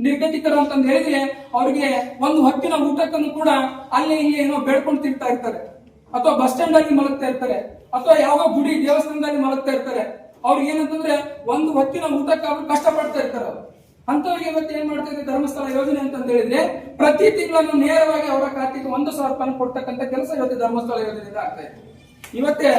ನಿರ್ಗತಿಕರು ಅಂತಂದು ಹೇಳಿದ್ರೆ, ಅವ್ರಿಗೆ ಒಂದು ಹೊತ್ತಿನ ಊಟಕ್ಕನ್ನು ಕೂಡ ಅಲ್ಲಿ ಇಲ್ಲಿ ಏನೋ ಬೇಡ್ಕೊಂಡು ತಿಂತಾ ಇರ್ತಾರೆ. ಅಥವಾ ಬಸ್ ಸ್ಟ್ಯಾಂಡ್ ಅಲ್ಲಿ ಮಲಗ್ತಾ ಇರ್ತಾರೆ. ಅಥವಾ ಯಾವ ಗುಡಿ ದೇವಸ್ಥಾನದಲ್ಲಿ ಮಲಗ್ತಾ ಇರ್ತಾರೆ. ಅವ್ರಿಗೆ ಏನಂತಂದ್ರೆ, ಒಂದು ಹೊತ್ತಿನ ಊಟಕ್ಕೆ ಅವ್ರು ಕಷ್ಟಪಡ್ತಾ ಇರ್ತಾರೆ. ಅಂತವ್ರಿಗೆ ಇವತ್ತು ಏನ್ ಮಾಡ್ತಾ ಧರ್ಮಸ್ಥಳ ಯೋಜನೆ ಅಂತ ಹೇಳಿದ್ರೆ, ಪ್ರತಿ ತಿಂಗಳನ್ನು ನೇರವಾಗಿ ಅವರ ಖಾತೆಗೆ ಒಂದು ಸಾವಿರ ರೂಪಾಯಿ ಕೊಡ್ತಕ್ಕಂಥ ಕೆಲಸ ಇವತ್ತು ಧರ್ಮಸ್ಥಳ ಯೋಜನೆಯಿಂದ ಆಗ್ತಾ ಇದೆ. ಇವತ್ತೇ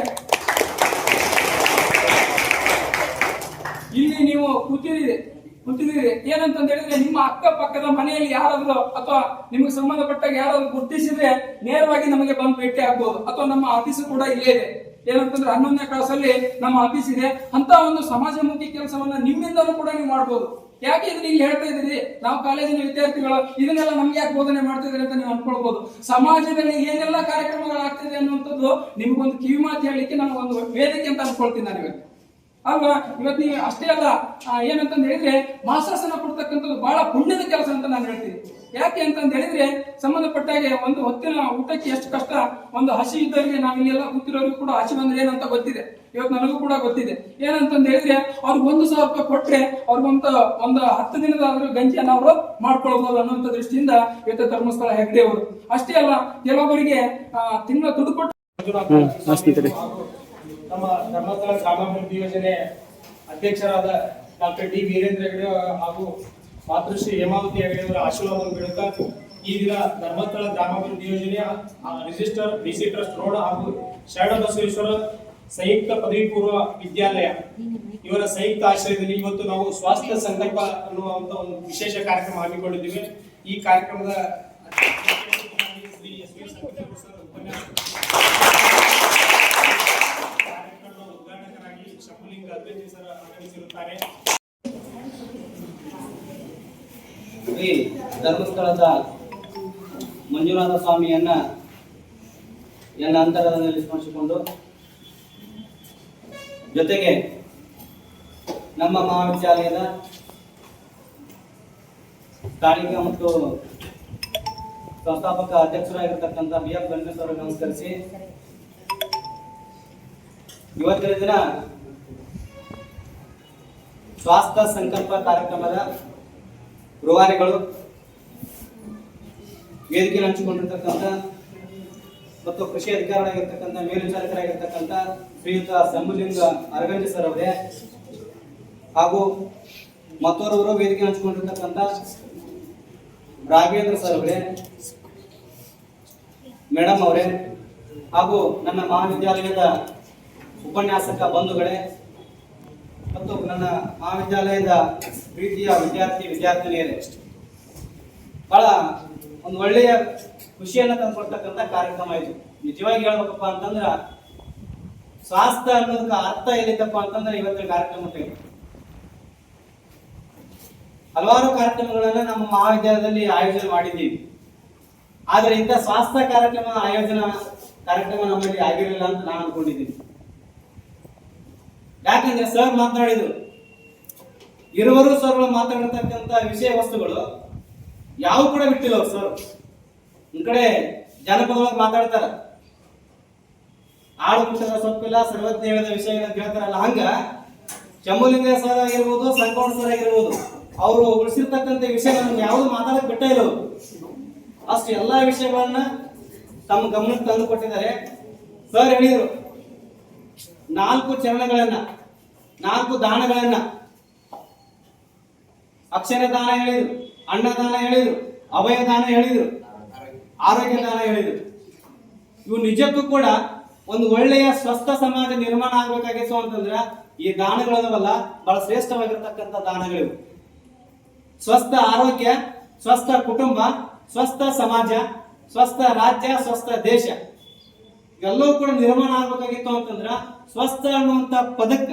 ಇಲ್ಲಿ ನೀವು ಕೂತಿದ್ದೀರಿ ಕೂತಿದ್ದೀರಿ. ಏನಂತ ಹೇಳಿದ್ರೆ, ನಿಮ್ಮ ಅಕ್ಕಪಕ್ಕದ ಮನೆಯಲ್ಲಿ ಯಾರಾದ್ರೂ ಅಥವಾ ನಿಮಗೆ ಸಂಬಂಧಪಟ್ಟಾಗ ಯಾರಾದ್ರೂ ಗುರುತಿಸಿದ್ರೆ ನೇರವಾಗಿ ನಮಗೆ ಬಂದು ಭೇಟಿ ಆಗ್ಬೋದು. ಅಥವಾ ನಮ್ಮ ಆಫೀಸ್ ಕೂಡ ಇಲ್ಲೇ ಇದೆ. ಏನಂತಂದ್ರೆ, ಹನ್ನೊಂದನೇ ಕ್ಲಾಸ್ ಅಲ್ಲಿ ನಮ್ಮ ಆಫೀಸ್ ಇದೆ. ಅಂತ ಒಂದು ಸಮಾಜಮುಖಿ ಕೆಲಸವನ್ನ ನಿಮ್ಮಿಂದಲೂ ಕೂಡ ನೀವು ಮಾಡ್ಬೋದು. ಯಾಕೆ ಇದನ್ನ ಇಲ್ಲಿ ಹೇಳ್ತಾ ಇದ್ದೀರಿ? ನಾವು ಕಾಲೇಜಿನ ವಿದ್ಯಾರ್ಥಿಗಳು, ಇದನ್ನೆಲ್ಲ ನಮ್ಗೆ ಯಾಕೆ ಬೋಧನೆ ಮಾಡ್ತಾ ಇದ್ದೀರಿ ಅಂತ ನೀವು ಅನ್ಕೊಳ್ಬಹುದು ಸಮಾಜದಲ್ಲಿ ಏನೆಲ್ಲ ಕಾರ್ಯಕ್ರಮಗಳಾಗ್ತಿದೆ ಅನ್ನುವಂಥದ್ದು ನಿಮ್ಗೊಂದು ಕಿವಿ ಮಾತು ಹೇಳಲಿಕ್ಕೆ ನಾನು ಒಂದು ವೇದಿಕೆ ಅಂತ ಅನ್ಕೊಳ್ತೀನಿ ನಾನು ಇವತ್ತು. ಅಲ್ವಾ? ಇವತ್ತು ನೀವು ಅಷ್ಟೇ ಅಲ್ಲ ಏನಂತಂದ್ ಹೇಳಿದ್ರೆ ಮಾಸಾಸನ ಕೊಡ್ತಕ್ಕಂಥದ್ದು ಬಹಳ ಪುಣ್ಯದ ಕೆಲಸ ಅಂತ ನಾನು ಹೇಳ್ತೀನಿ. ಯಾಕೆ ಅಂತಂದ ಹೇಳಿದ್ರೆ ಸಂಬಂಧಪಟ್ಟಾಗೆ ಒಂದು ಹೊತ್ತಿನ ಊಟಕ್ಕೆ ಎಷ್ಟು ಕಷ್ಟ ಒಂದು ಹಸಿ ಇದ್ದವರಿಗೆ ನಾವು ಇಲ್ಲೆಲ್ಲ ಕೂತಿರೋರಿಗೆ ಕೂಡ ಹಸಿ ಬಂದ್ರೆ ಏನಂತ ಗೊತ್ತಿದೆ. ಇವತ್ತು ನನಗೂ ಕೂಡ ಗೊತ್ತಿದೆ. ಏನಂತಂದ ಹೇಳಿದ್ರೆ ಅವ್ರಿಗೆ ಒಂದು ಸಾವಿರ ರೂಪಾಯಿ ಕೊಟ್ರೆ ಅವ್ರಿಗೊಂತ ಒಂದು ಹತ್ತು ದಿನದಾದ್ರೂ ಗಂಜಿಯನ್ನು ಅವರು ಮಾಡ್ಕೊಳ್ಬಹುದು ಅನ್ನುವಂಥ ದೃಷ್ಟಿಯಿಂದ ಇವತ್ತು ಧರ್ಮಸ್ಥಳ ಹೆಗ್ಡೆ ಅವರು. ಅಷ್ಟೇ ಅಲ್ಲ ಕೆಲವೊಬ್ಬರಿಗೆ ತಿಂಗಳ ದುಡ್ಡು ಕೊಟ್ಟು ನಮ್ಮ ಧರ್ಮಸ್ಥಳ ಗ್ರಾಮಾಭಿವೃದ್ಧಿ ಯೋಜನೆ ಅಧ್ಯಕ್ಷರಾದ ಡಾಕ್ಟರ್ ಡಿ. ವೀರೇಂದ್ರ ಹೆಗಡೆ ಹಾಗೂ ಮಾತೃಶ್ರೀ ಹೇಮಾವತಿ ಹೆಗಡೆಯವರ ಆಶೀರ್ವಾದವನ್ನು ಬೀಳುತ್ತಾ ಈ ದಿನ ಧರ್ಮಸ್ಥಳ ಗ್ರಾಮಾಭಿವೃದ್ಧಿ ಯೋಜನೆಯ ರಿಜಿಸ್ಟರ್ ಡಿಸಿ ಟ್ರಸ್ಟ್ ರೋಡ್ ಹಾಗೂ ಶರಣ ಬಸವೇಶ್ವರ ಸಂಯುಕ್ತ ಪದವಿ ಪೂರ್ವ ವಿದ್ಯಾಲಯ. ಇವರ ಸಂಯುಕ್ತ ಆಶ್ರಯದಲ್ಲಿ ಇವತ್ತು ನಾವು ಸ್ವಾಸ್ಥ್ಯ ಸಂಕಲ್ಪ ಅನ್ನುವಂತ ಒಂದು ವಿಶೇಷ ಕಾರ್ಯಕ್ರಮ ಹಮ್ಮಿಕೊಂಡಿದ್ದೇವೆ. ಈ ಕಾರ್ಯಕ್ರಮದ ಶ್ರೀ ಸಂಕಲ್ಪ ಸರ್ ಉಪನ್ಯಾಸ ಕಾರ್ಯಕ್ರಮದ ಉದ್ಘಾಟಕರಾಗಿ ಶಂಭುಲಿಂಗ ಅದ್ವೈತಿ ಸರ್ ಆಗಮಿಸಿರುತ್ತಾರೆ ಶ್ರೀ ಧರ್ಮಸ್ಥಳದ ಮಂಜುನಾಥ ಸ್ವಾಮಿಯನ್ನ ಎಲ್ಲ ಅಂತರದಲ್ಲಿ ಸ್ಮರಿಸಿಕೊಂಡು, ಜೊತೆಗೆ ನಮ್ಮ ಮಹಾವಿದ್ಯಾಲಯದ ಸ್ಥಾನಿಕ ಮತ್ತು ಸಂಸ್ಥಾಪಕ ಅಧ್ಯಕ್ಷರಾಗಿರ್ತಕ್ಕಂಥ ಬಿ ಎಫ್ ಗಣೇಶ್ ಅವರು ನಮಸ್ಕರಿಸಿ. ಇವತ್ತಿನ ದಿನ ಸ್ವಾಸ್ಥ್ಯ ಸಂಕಲ್ಪ ಕಾರ್ಯಕ್ರಮದ ರೂವಾರಿಗಳು ವೇದಿಕೆ ಹಂಚಿಕೊಂಡಿರ್ತಕ್ಕಂಥ ಮತ್ತು ಕೃಷಿ ಅಧಿಕಾರಿಗಳಾಗಿರ್ತಕ್ಕಂಥ ಮೇಲ್ವಿಚಾರಕರಾಗಿರ್ತಕ್ಕಂಥ ಶ್ರೀಯುತ ಸಂಬುಲಿಂಗ ಅರಗಂಜಿ ಸರ್ ಅವರೇ ಹಾಗೂ ಮತ್ತೋರವರು ವೇದಿಕೆ ಹಂಚಿಕೊಂಡಿರ್ತಕ್ಕಂಥ ರಾಘವೇಂದ್ರ ಸರ್ ಅವರೇ ಮೇಡಮ್ ಅವರೇ ಹಾಗೂ ನನ್ನ ಮಹಾವಿದ್ಯಾಲಯದ ಉಪನ್ಯಾಸಕ ಬಂಧುಗಳೇ ಮತ್ತು ನನ್ನ ಮಹಾವಿದ್ಯಾಲಯದ ಪ್ರೀತಿಯ ವಿದ್ಯಾರ್ಥಿ, ವಿದ್ಯಾರ್ಥಿನಿಯರೇ. ಬಹಳ ಒಂದು ಒಳ್ಳೆಯ ಖುಷಿಯನ್ನ ತಂದುಕೊಡ್ತಕ್ಕಂಥ ಕಾರ್ಯಕ್ರಮ ಇದು. ನಿಜವಾಗಿ ಹೇಳ್ಬೇಕಪ್ಪ ಅಂತಂದ್ರ ಸ್ವಾಸ್ಥ್ಯ ಅನ್ನೋದಕ್ಕೆ ಅರ್ಥ ಎಲ್ಲಿದ್ದಪ್ಪ ಅಂತಂದ್ರೆ ಇವತ್ತಿನ ಕಾರ್ಯಕ್ರಮಕ್ಕೆ ಹಲವಾರು ಕಾರ್ಯಕ್ರಮಗಳನ್ನ ನಮ್ಮ ಮಹಾವಿದ್ಯಾಲಯದಲ್ಲಿ ಆಯೋಜನೆ ಮಾಡಿದ್ದೀವಿ. ಆದ್ರೆ ಇಂಥ ಸ್ವಾಸ್ಥ್ಯ ಕಾರ್ಯಕ್ರಮ ಆಯೋಜನಾ ಕಾರ್ಯಕ್ರಮ ನಮ್ಮಲ್ಲಿ ಆಗಿರಲಿಲ್ಲ ಅಂತ ನಾನು ಅನ್ಕೊಂಡಿದ್ದೀನಿ. ಯಾಕಂದ್ರೆ ಸರ್ ಮಾತನಾಡಿದ್ರು. ಇರುವರು ಸರ್ಗಳು ಮಾತಾಡಿರ್ತಕ್ಕಂಥ ವಿಷಯ ವಸ್ತುಗಳು ಯಾವ ಕೂಡ ಬಿಟ್ಟಿಲ್ಲ ಅವ್ರು ಸರ್. ಒಂದ್ ಕಡೆ ಜನಪದವಾಗಿ ಮಾತಾಡ್ತಾರ. ಆಳು ಮುಟ್ಟದ ಸೊಪ್ಪಿಲ್ಲ, ಸರ್ವಜ್ಞ ಹೇಳಿದ ವಿಷಯಗಳನ್ನ ಹೇಳ್ತಾರಲ್ಲ ಹಂಗ ಶಂಭುಲಿಂಗ ಸರ್ ಆಗಿರ್ಬೋದು ಸಂಕೋಣ ಸರ್ ಆಗಿರ್ಬೋದು, ಅವರು ಉಳಿಸಿರ್ತಕ್ಕಂಥ ವಿಷಯಗಳನ್ನ ಯಾವುದು ಮಾತಾಡಕ್ ಬಿಟ್ಟ ಇಲ್ಲ ಅಷ್ಟು ಎಲ್ಲಾ ವಿಷಯಗಳನ್ನ ತಮ್ಮ ಗಮನಕ್ಕೆ ತಂದು ಕೊಟ್ಟಿದ್ದಾರೆ. ಸರ್ ಹೇಳಿದ್ರು, ನಾಲ್ಕು ಚರಣಗಳನ್ನ, ನಾಲ್ಕು ದಾನಗಳನ್ನ. ಅಕ್ಷರ ದಾನ ಹೇಳಿದ್ರು. ಅನ್ನದಾನ ಹೇಳಿದ್ರು ಅಭಯದಾನ ಹೇಳಿದ್ರು ಆರೋಗ್ಯ ದಾನ ಹೇಳಿದ್ರು. ಇವು ನಿಜಕ್ಕೂ ಕೂಡ ಒಂದು ಒಳ್ಳೆಯ ಸ್ವಸ್ಥ ಸಮಾಜ ನಿರ್ಮಾಣ ಆಗ್ಬೇಕಾಗಿತ್ತು ಅಂತಂದ್ರೆ ಈ ದಾನಗಳದವಲ್ಲ, ಬಹಳ ಶ್ರೇಷ್ಠವಾಗಿರ್ತಕ್ಕಂಥ ದಾನಗಳಿವು. ಸ್ವಸ್ಥ ಆರೋಗ್ಯ, ಸ್ವಸ್ಥ ಕುಟುಂಬ, ಸ್ವಸ್ಥ ಸಮಾಜ, ಸ್ವಸ್ಥ ರಾಜ್ಯ, ಸ್ವಸ್ಥ ದೇಶ. ಎಲ್ಲವೂ ಕೂಡ ನಿರ್ಮಾಣ ಆಗ್ಬೇಕಾಗಿತ್ತು ಅಂತಂದ್ರ ಸ್ವಸ್ಥ ಅನ್ನುವಂತ ಪದಕ್ಕ,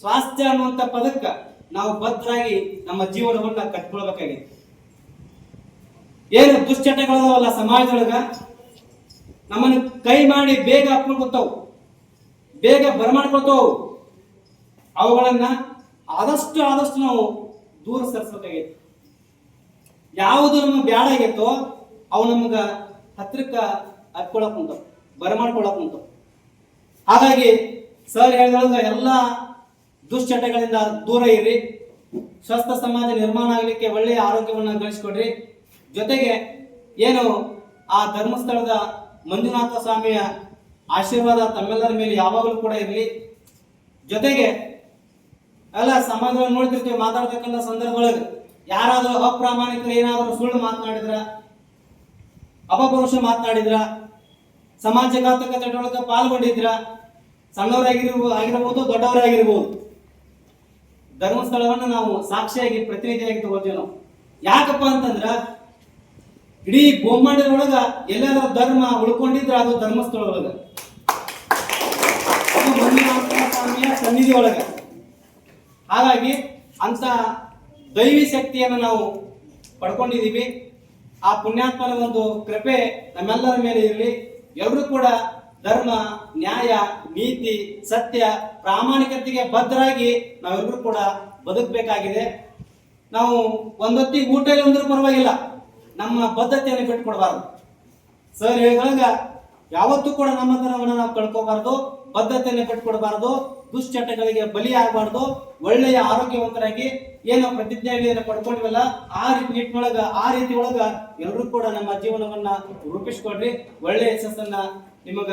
ಸ್ವಾಸ್ಥ್ಯ ಅನ್ನುವಂತ ಪದಕ್ಕ ನಾವು ಭದ್ರಾಗಿ ನಮ್ಮ ಜೀವನವನ್ನ ಕಟ್ಕೊಳ್ಬೇಕಾಗಿತ್ತು. ಏನು ದುಶ್ಚಟಗಳಲ್ಲ ಸಮಾಜದೊಳಗ? ನಮ್ಮನ್ನು ಕೈ ಮಾಡಿ ಬೇಗ ಅಪ್ಕೊಳ್ತಾವು ಬೇಗ ಬರಮಾಡ್ಕೊತಾವು ಅವುಗಳನ್ನ ಆದಷ್ಟು ಆದಷ್ಟು ನಾವು ದೂರ ಸರಿಸಬೇಕಾಗಿತ್ತು ಯಾವುದು ನಮಗೆ ಬ್ಯಾಡ ಆಗೈತೋ ಅವು ಹತ್ತಿರಕ್ಕೆ ಹತ್ರಕ್ಕ ಹತ್ಕೊಳಕ್ ಕುಂತಾವ, ಬರಮಾಡ್ಕೊಳಕ್ ಕುಂತಾವ. ಹಾಗಾಗಿ ಸರ್ ಹೇಳಿದ ಎಲ್ಲ ದುಶ್ಚಟಗಳಿಂದ ದೂರ ಇರಿ. ಸ್ವಸ್ಥ ಸಮಾಜ ನಿರ್ಮಾಣ ಆಗಲಿಕ್ಕೆ ಒಳ್ಳೆಯ ಆರೋಗ್ಯವನ್ನು ಗಳಿಸ್ಕೊಡ್ರಿ. ಜೊತೆಗೆ ಏನು ಆ ಧರ್ಮಸ್ಥಳದ ಮಂಜುನಾಥ ಸ್ವಾಮಿಯ ಆಶೀರ್ವಾದ ತಮ್ಮೆಲ್ಲರ ಮೇಲೆ ಯಾವಾಗಲೂ ಕೂಡ ಇರಲಿ. ಜೊತೆಗೆ ಎಲ್ಲ ಸಮಾಜದಲ್ಲಿ ನೋಡ್ತಿರ್ತೀವಿ, ಮಾತಾಡ್ತಕ್ಕಂಥ ಸಂದರ್ಭದೊಳಗೆ ಯಾರಾದರೂ ಅಪ್ರಾಮಾಣಿಕರು ಏನಾದರೂ ಸುಳ್ಳು ಮಾತನಾಡಿದ್ರ ಅಪಪುರುಷ ಮಾತನಾಡಿದ್ರ ಸಮಾಜಘಾತಕ ಚಟುವಟಿಕೆ ಪಾಲ್ಗೊಂಡಿದ್ರ ಸಣ್ಣವರಾಗಿರ್ಬೋದು ಆಗಿರಬಹುದು ದೊಡ್ಡವರಾಗಿರ್ಬೋದು, ಧರ್ಮಸ್ಥಳವನ್ನು ನಾವು ಸಾಕ್ಷಿಯಾಗಿ, ಪ್ರತಿನಿಧಿಯಾಗಿ ತಗೋತೀವಿ ನಾವು. ಯಾಕಪ್ಪ ಅಂತಂದ್ರ ಇಡೀ ಬೊಮ್ಮಂಡದೊಳಗ ಎಲ್ಲಾದ್ರೂ ಧರ್ಮ ಉಳ್ಕೊಂಡಿದ್ರೆ ಅದು ಧರ್ಮಸ್ಥಳ ಒಳಗ ಸ್ವಾಮಿಯ ಸನ್ನಿಧಿ ಒಳಗ ಹಾಗಾಗಿ ಅಂತ ದೈವಿ ಶಕ್ತಿಯನ್ನು ನಾವು ಪಡ್ಕೊಂಡಿದ್ದೀವಿ ಆ ಪುಣ್ಯಾತ್ಮನ ಒಂದು ಕೃಪೆ ನಮ್ಮೆಲ್ಲರ ಮೇಲೆ ಇರಲಿ. ಎಲ್ಲರೂ ಕೂಡ ಧರ್ಮ, ನ್ಯಾಯ, ನೀತಿ, ಸತ್ಯ, ಪ್ರಾಮಾಣಿಕತೆಗೆ ಬದ್ಧರಾಗಿ ನಾವೆಲ್ಲರೂ ಕೂಡ ಬದುಕಬೇಕಾಗಿದೆ. ನಾವು ಒಂದೊತ್ತಿಗೆ ಊಟ ಇಲ್ಲ ಅಂದ್ರೂ ಪರವಾಗಿಲ್ಲ. ನಮ್ಮ ಬದ್ಧತೆಯನ್ನು ಬಿಟ್ಕೊಡ್ಬಾರ್ದು ಸರ್ ಹೇಳಿದಾಗ ಯಾವತ್ತೂ ಕೂಡ ನಮ್ಮ ತನವನ್ನ ನಾವು ಕಳ್ಕೋಬಾರ್ದು, ಬದ್ಧತೆಯನ್ನು ಬಿಟ್ಕೊಡ್ಬಾರ್ದು ದುಶ್ಚಟಗಳಿಗೆ ಬಲಿ ಆಗಬಾರ್ದು ಒಳ್ಳೆಯ ಆರೋಗ್ಯವಂತರಾಗಿ ಏನು ಪ್ರತಿಜ್ಞೆಗಳನ್ನು ಪಡ್ಕೊಂಡಿವಲ್ಲ, ಆ ರೀತಿ ನಿಟ್ಟಿನೊಳಗ, ಆ ರೀತಿ ಒಳಗ ಎಲ್ಲರೂ ಕೂಡ ನಮ್ಮ ಜೀವನವನ್ನ ರೂಪಿಸ್ಕೊಡ್ರಿ ಒಳ್ಳೆಯ ಯಶಸ್ಸನ್ನ ನಿಮಗ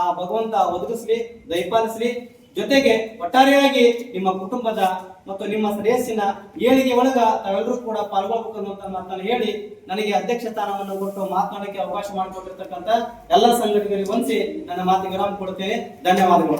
ಆ ಭಗವಂತ ಒದಗಿಸ್ಲಿ, ದಯಪಾಲಿಸ್ಲಿ. ಜೊತೆಗೆ ಒಟ್ಟಾರೆಯಾಗಿ ನಿಮ್ಮ ಕುಟುಂಬದ ಮತ್ತು ನಿಮ್ಮ ಶ್ರೇಯಸ್ಸಿನ ಏಳಿಗೆ ಒಳಗ ತಾವೆಲ್ಲರೂ ಕೂಡ ಪಾಲ್ಗೊಳ್ಬೇಕು ಅನ್ನುವಂತ ಮಾತನ್ನು ಹೇಳಿ ನನಗೆ ಅಧ್ಯಕ್ಷ ಸ್ಥಾನವನ್ನು ಕೊಟ್ಟು ಮಾತನಾಡಕ್ಕೆ ಅವಕಾಶ ಮಾಡಿಕೊಟ್ಟಿರ್ತಕ್ಕಂಥ ಎಲ್ಲ ಸಂಘಟನೆಗಳಿಗೆ ಹೊಂದಿಸಿ ನನ್ನ ಮಾತಿಗೆ ವಿರಾಮ ಕೊಡ್ತೇನೆ ಧನ್ಯವಾದಗಳು.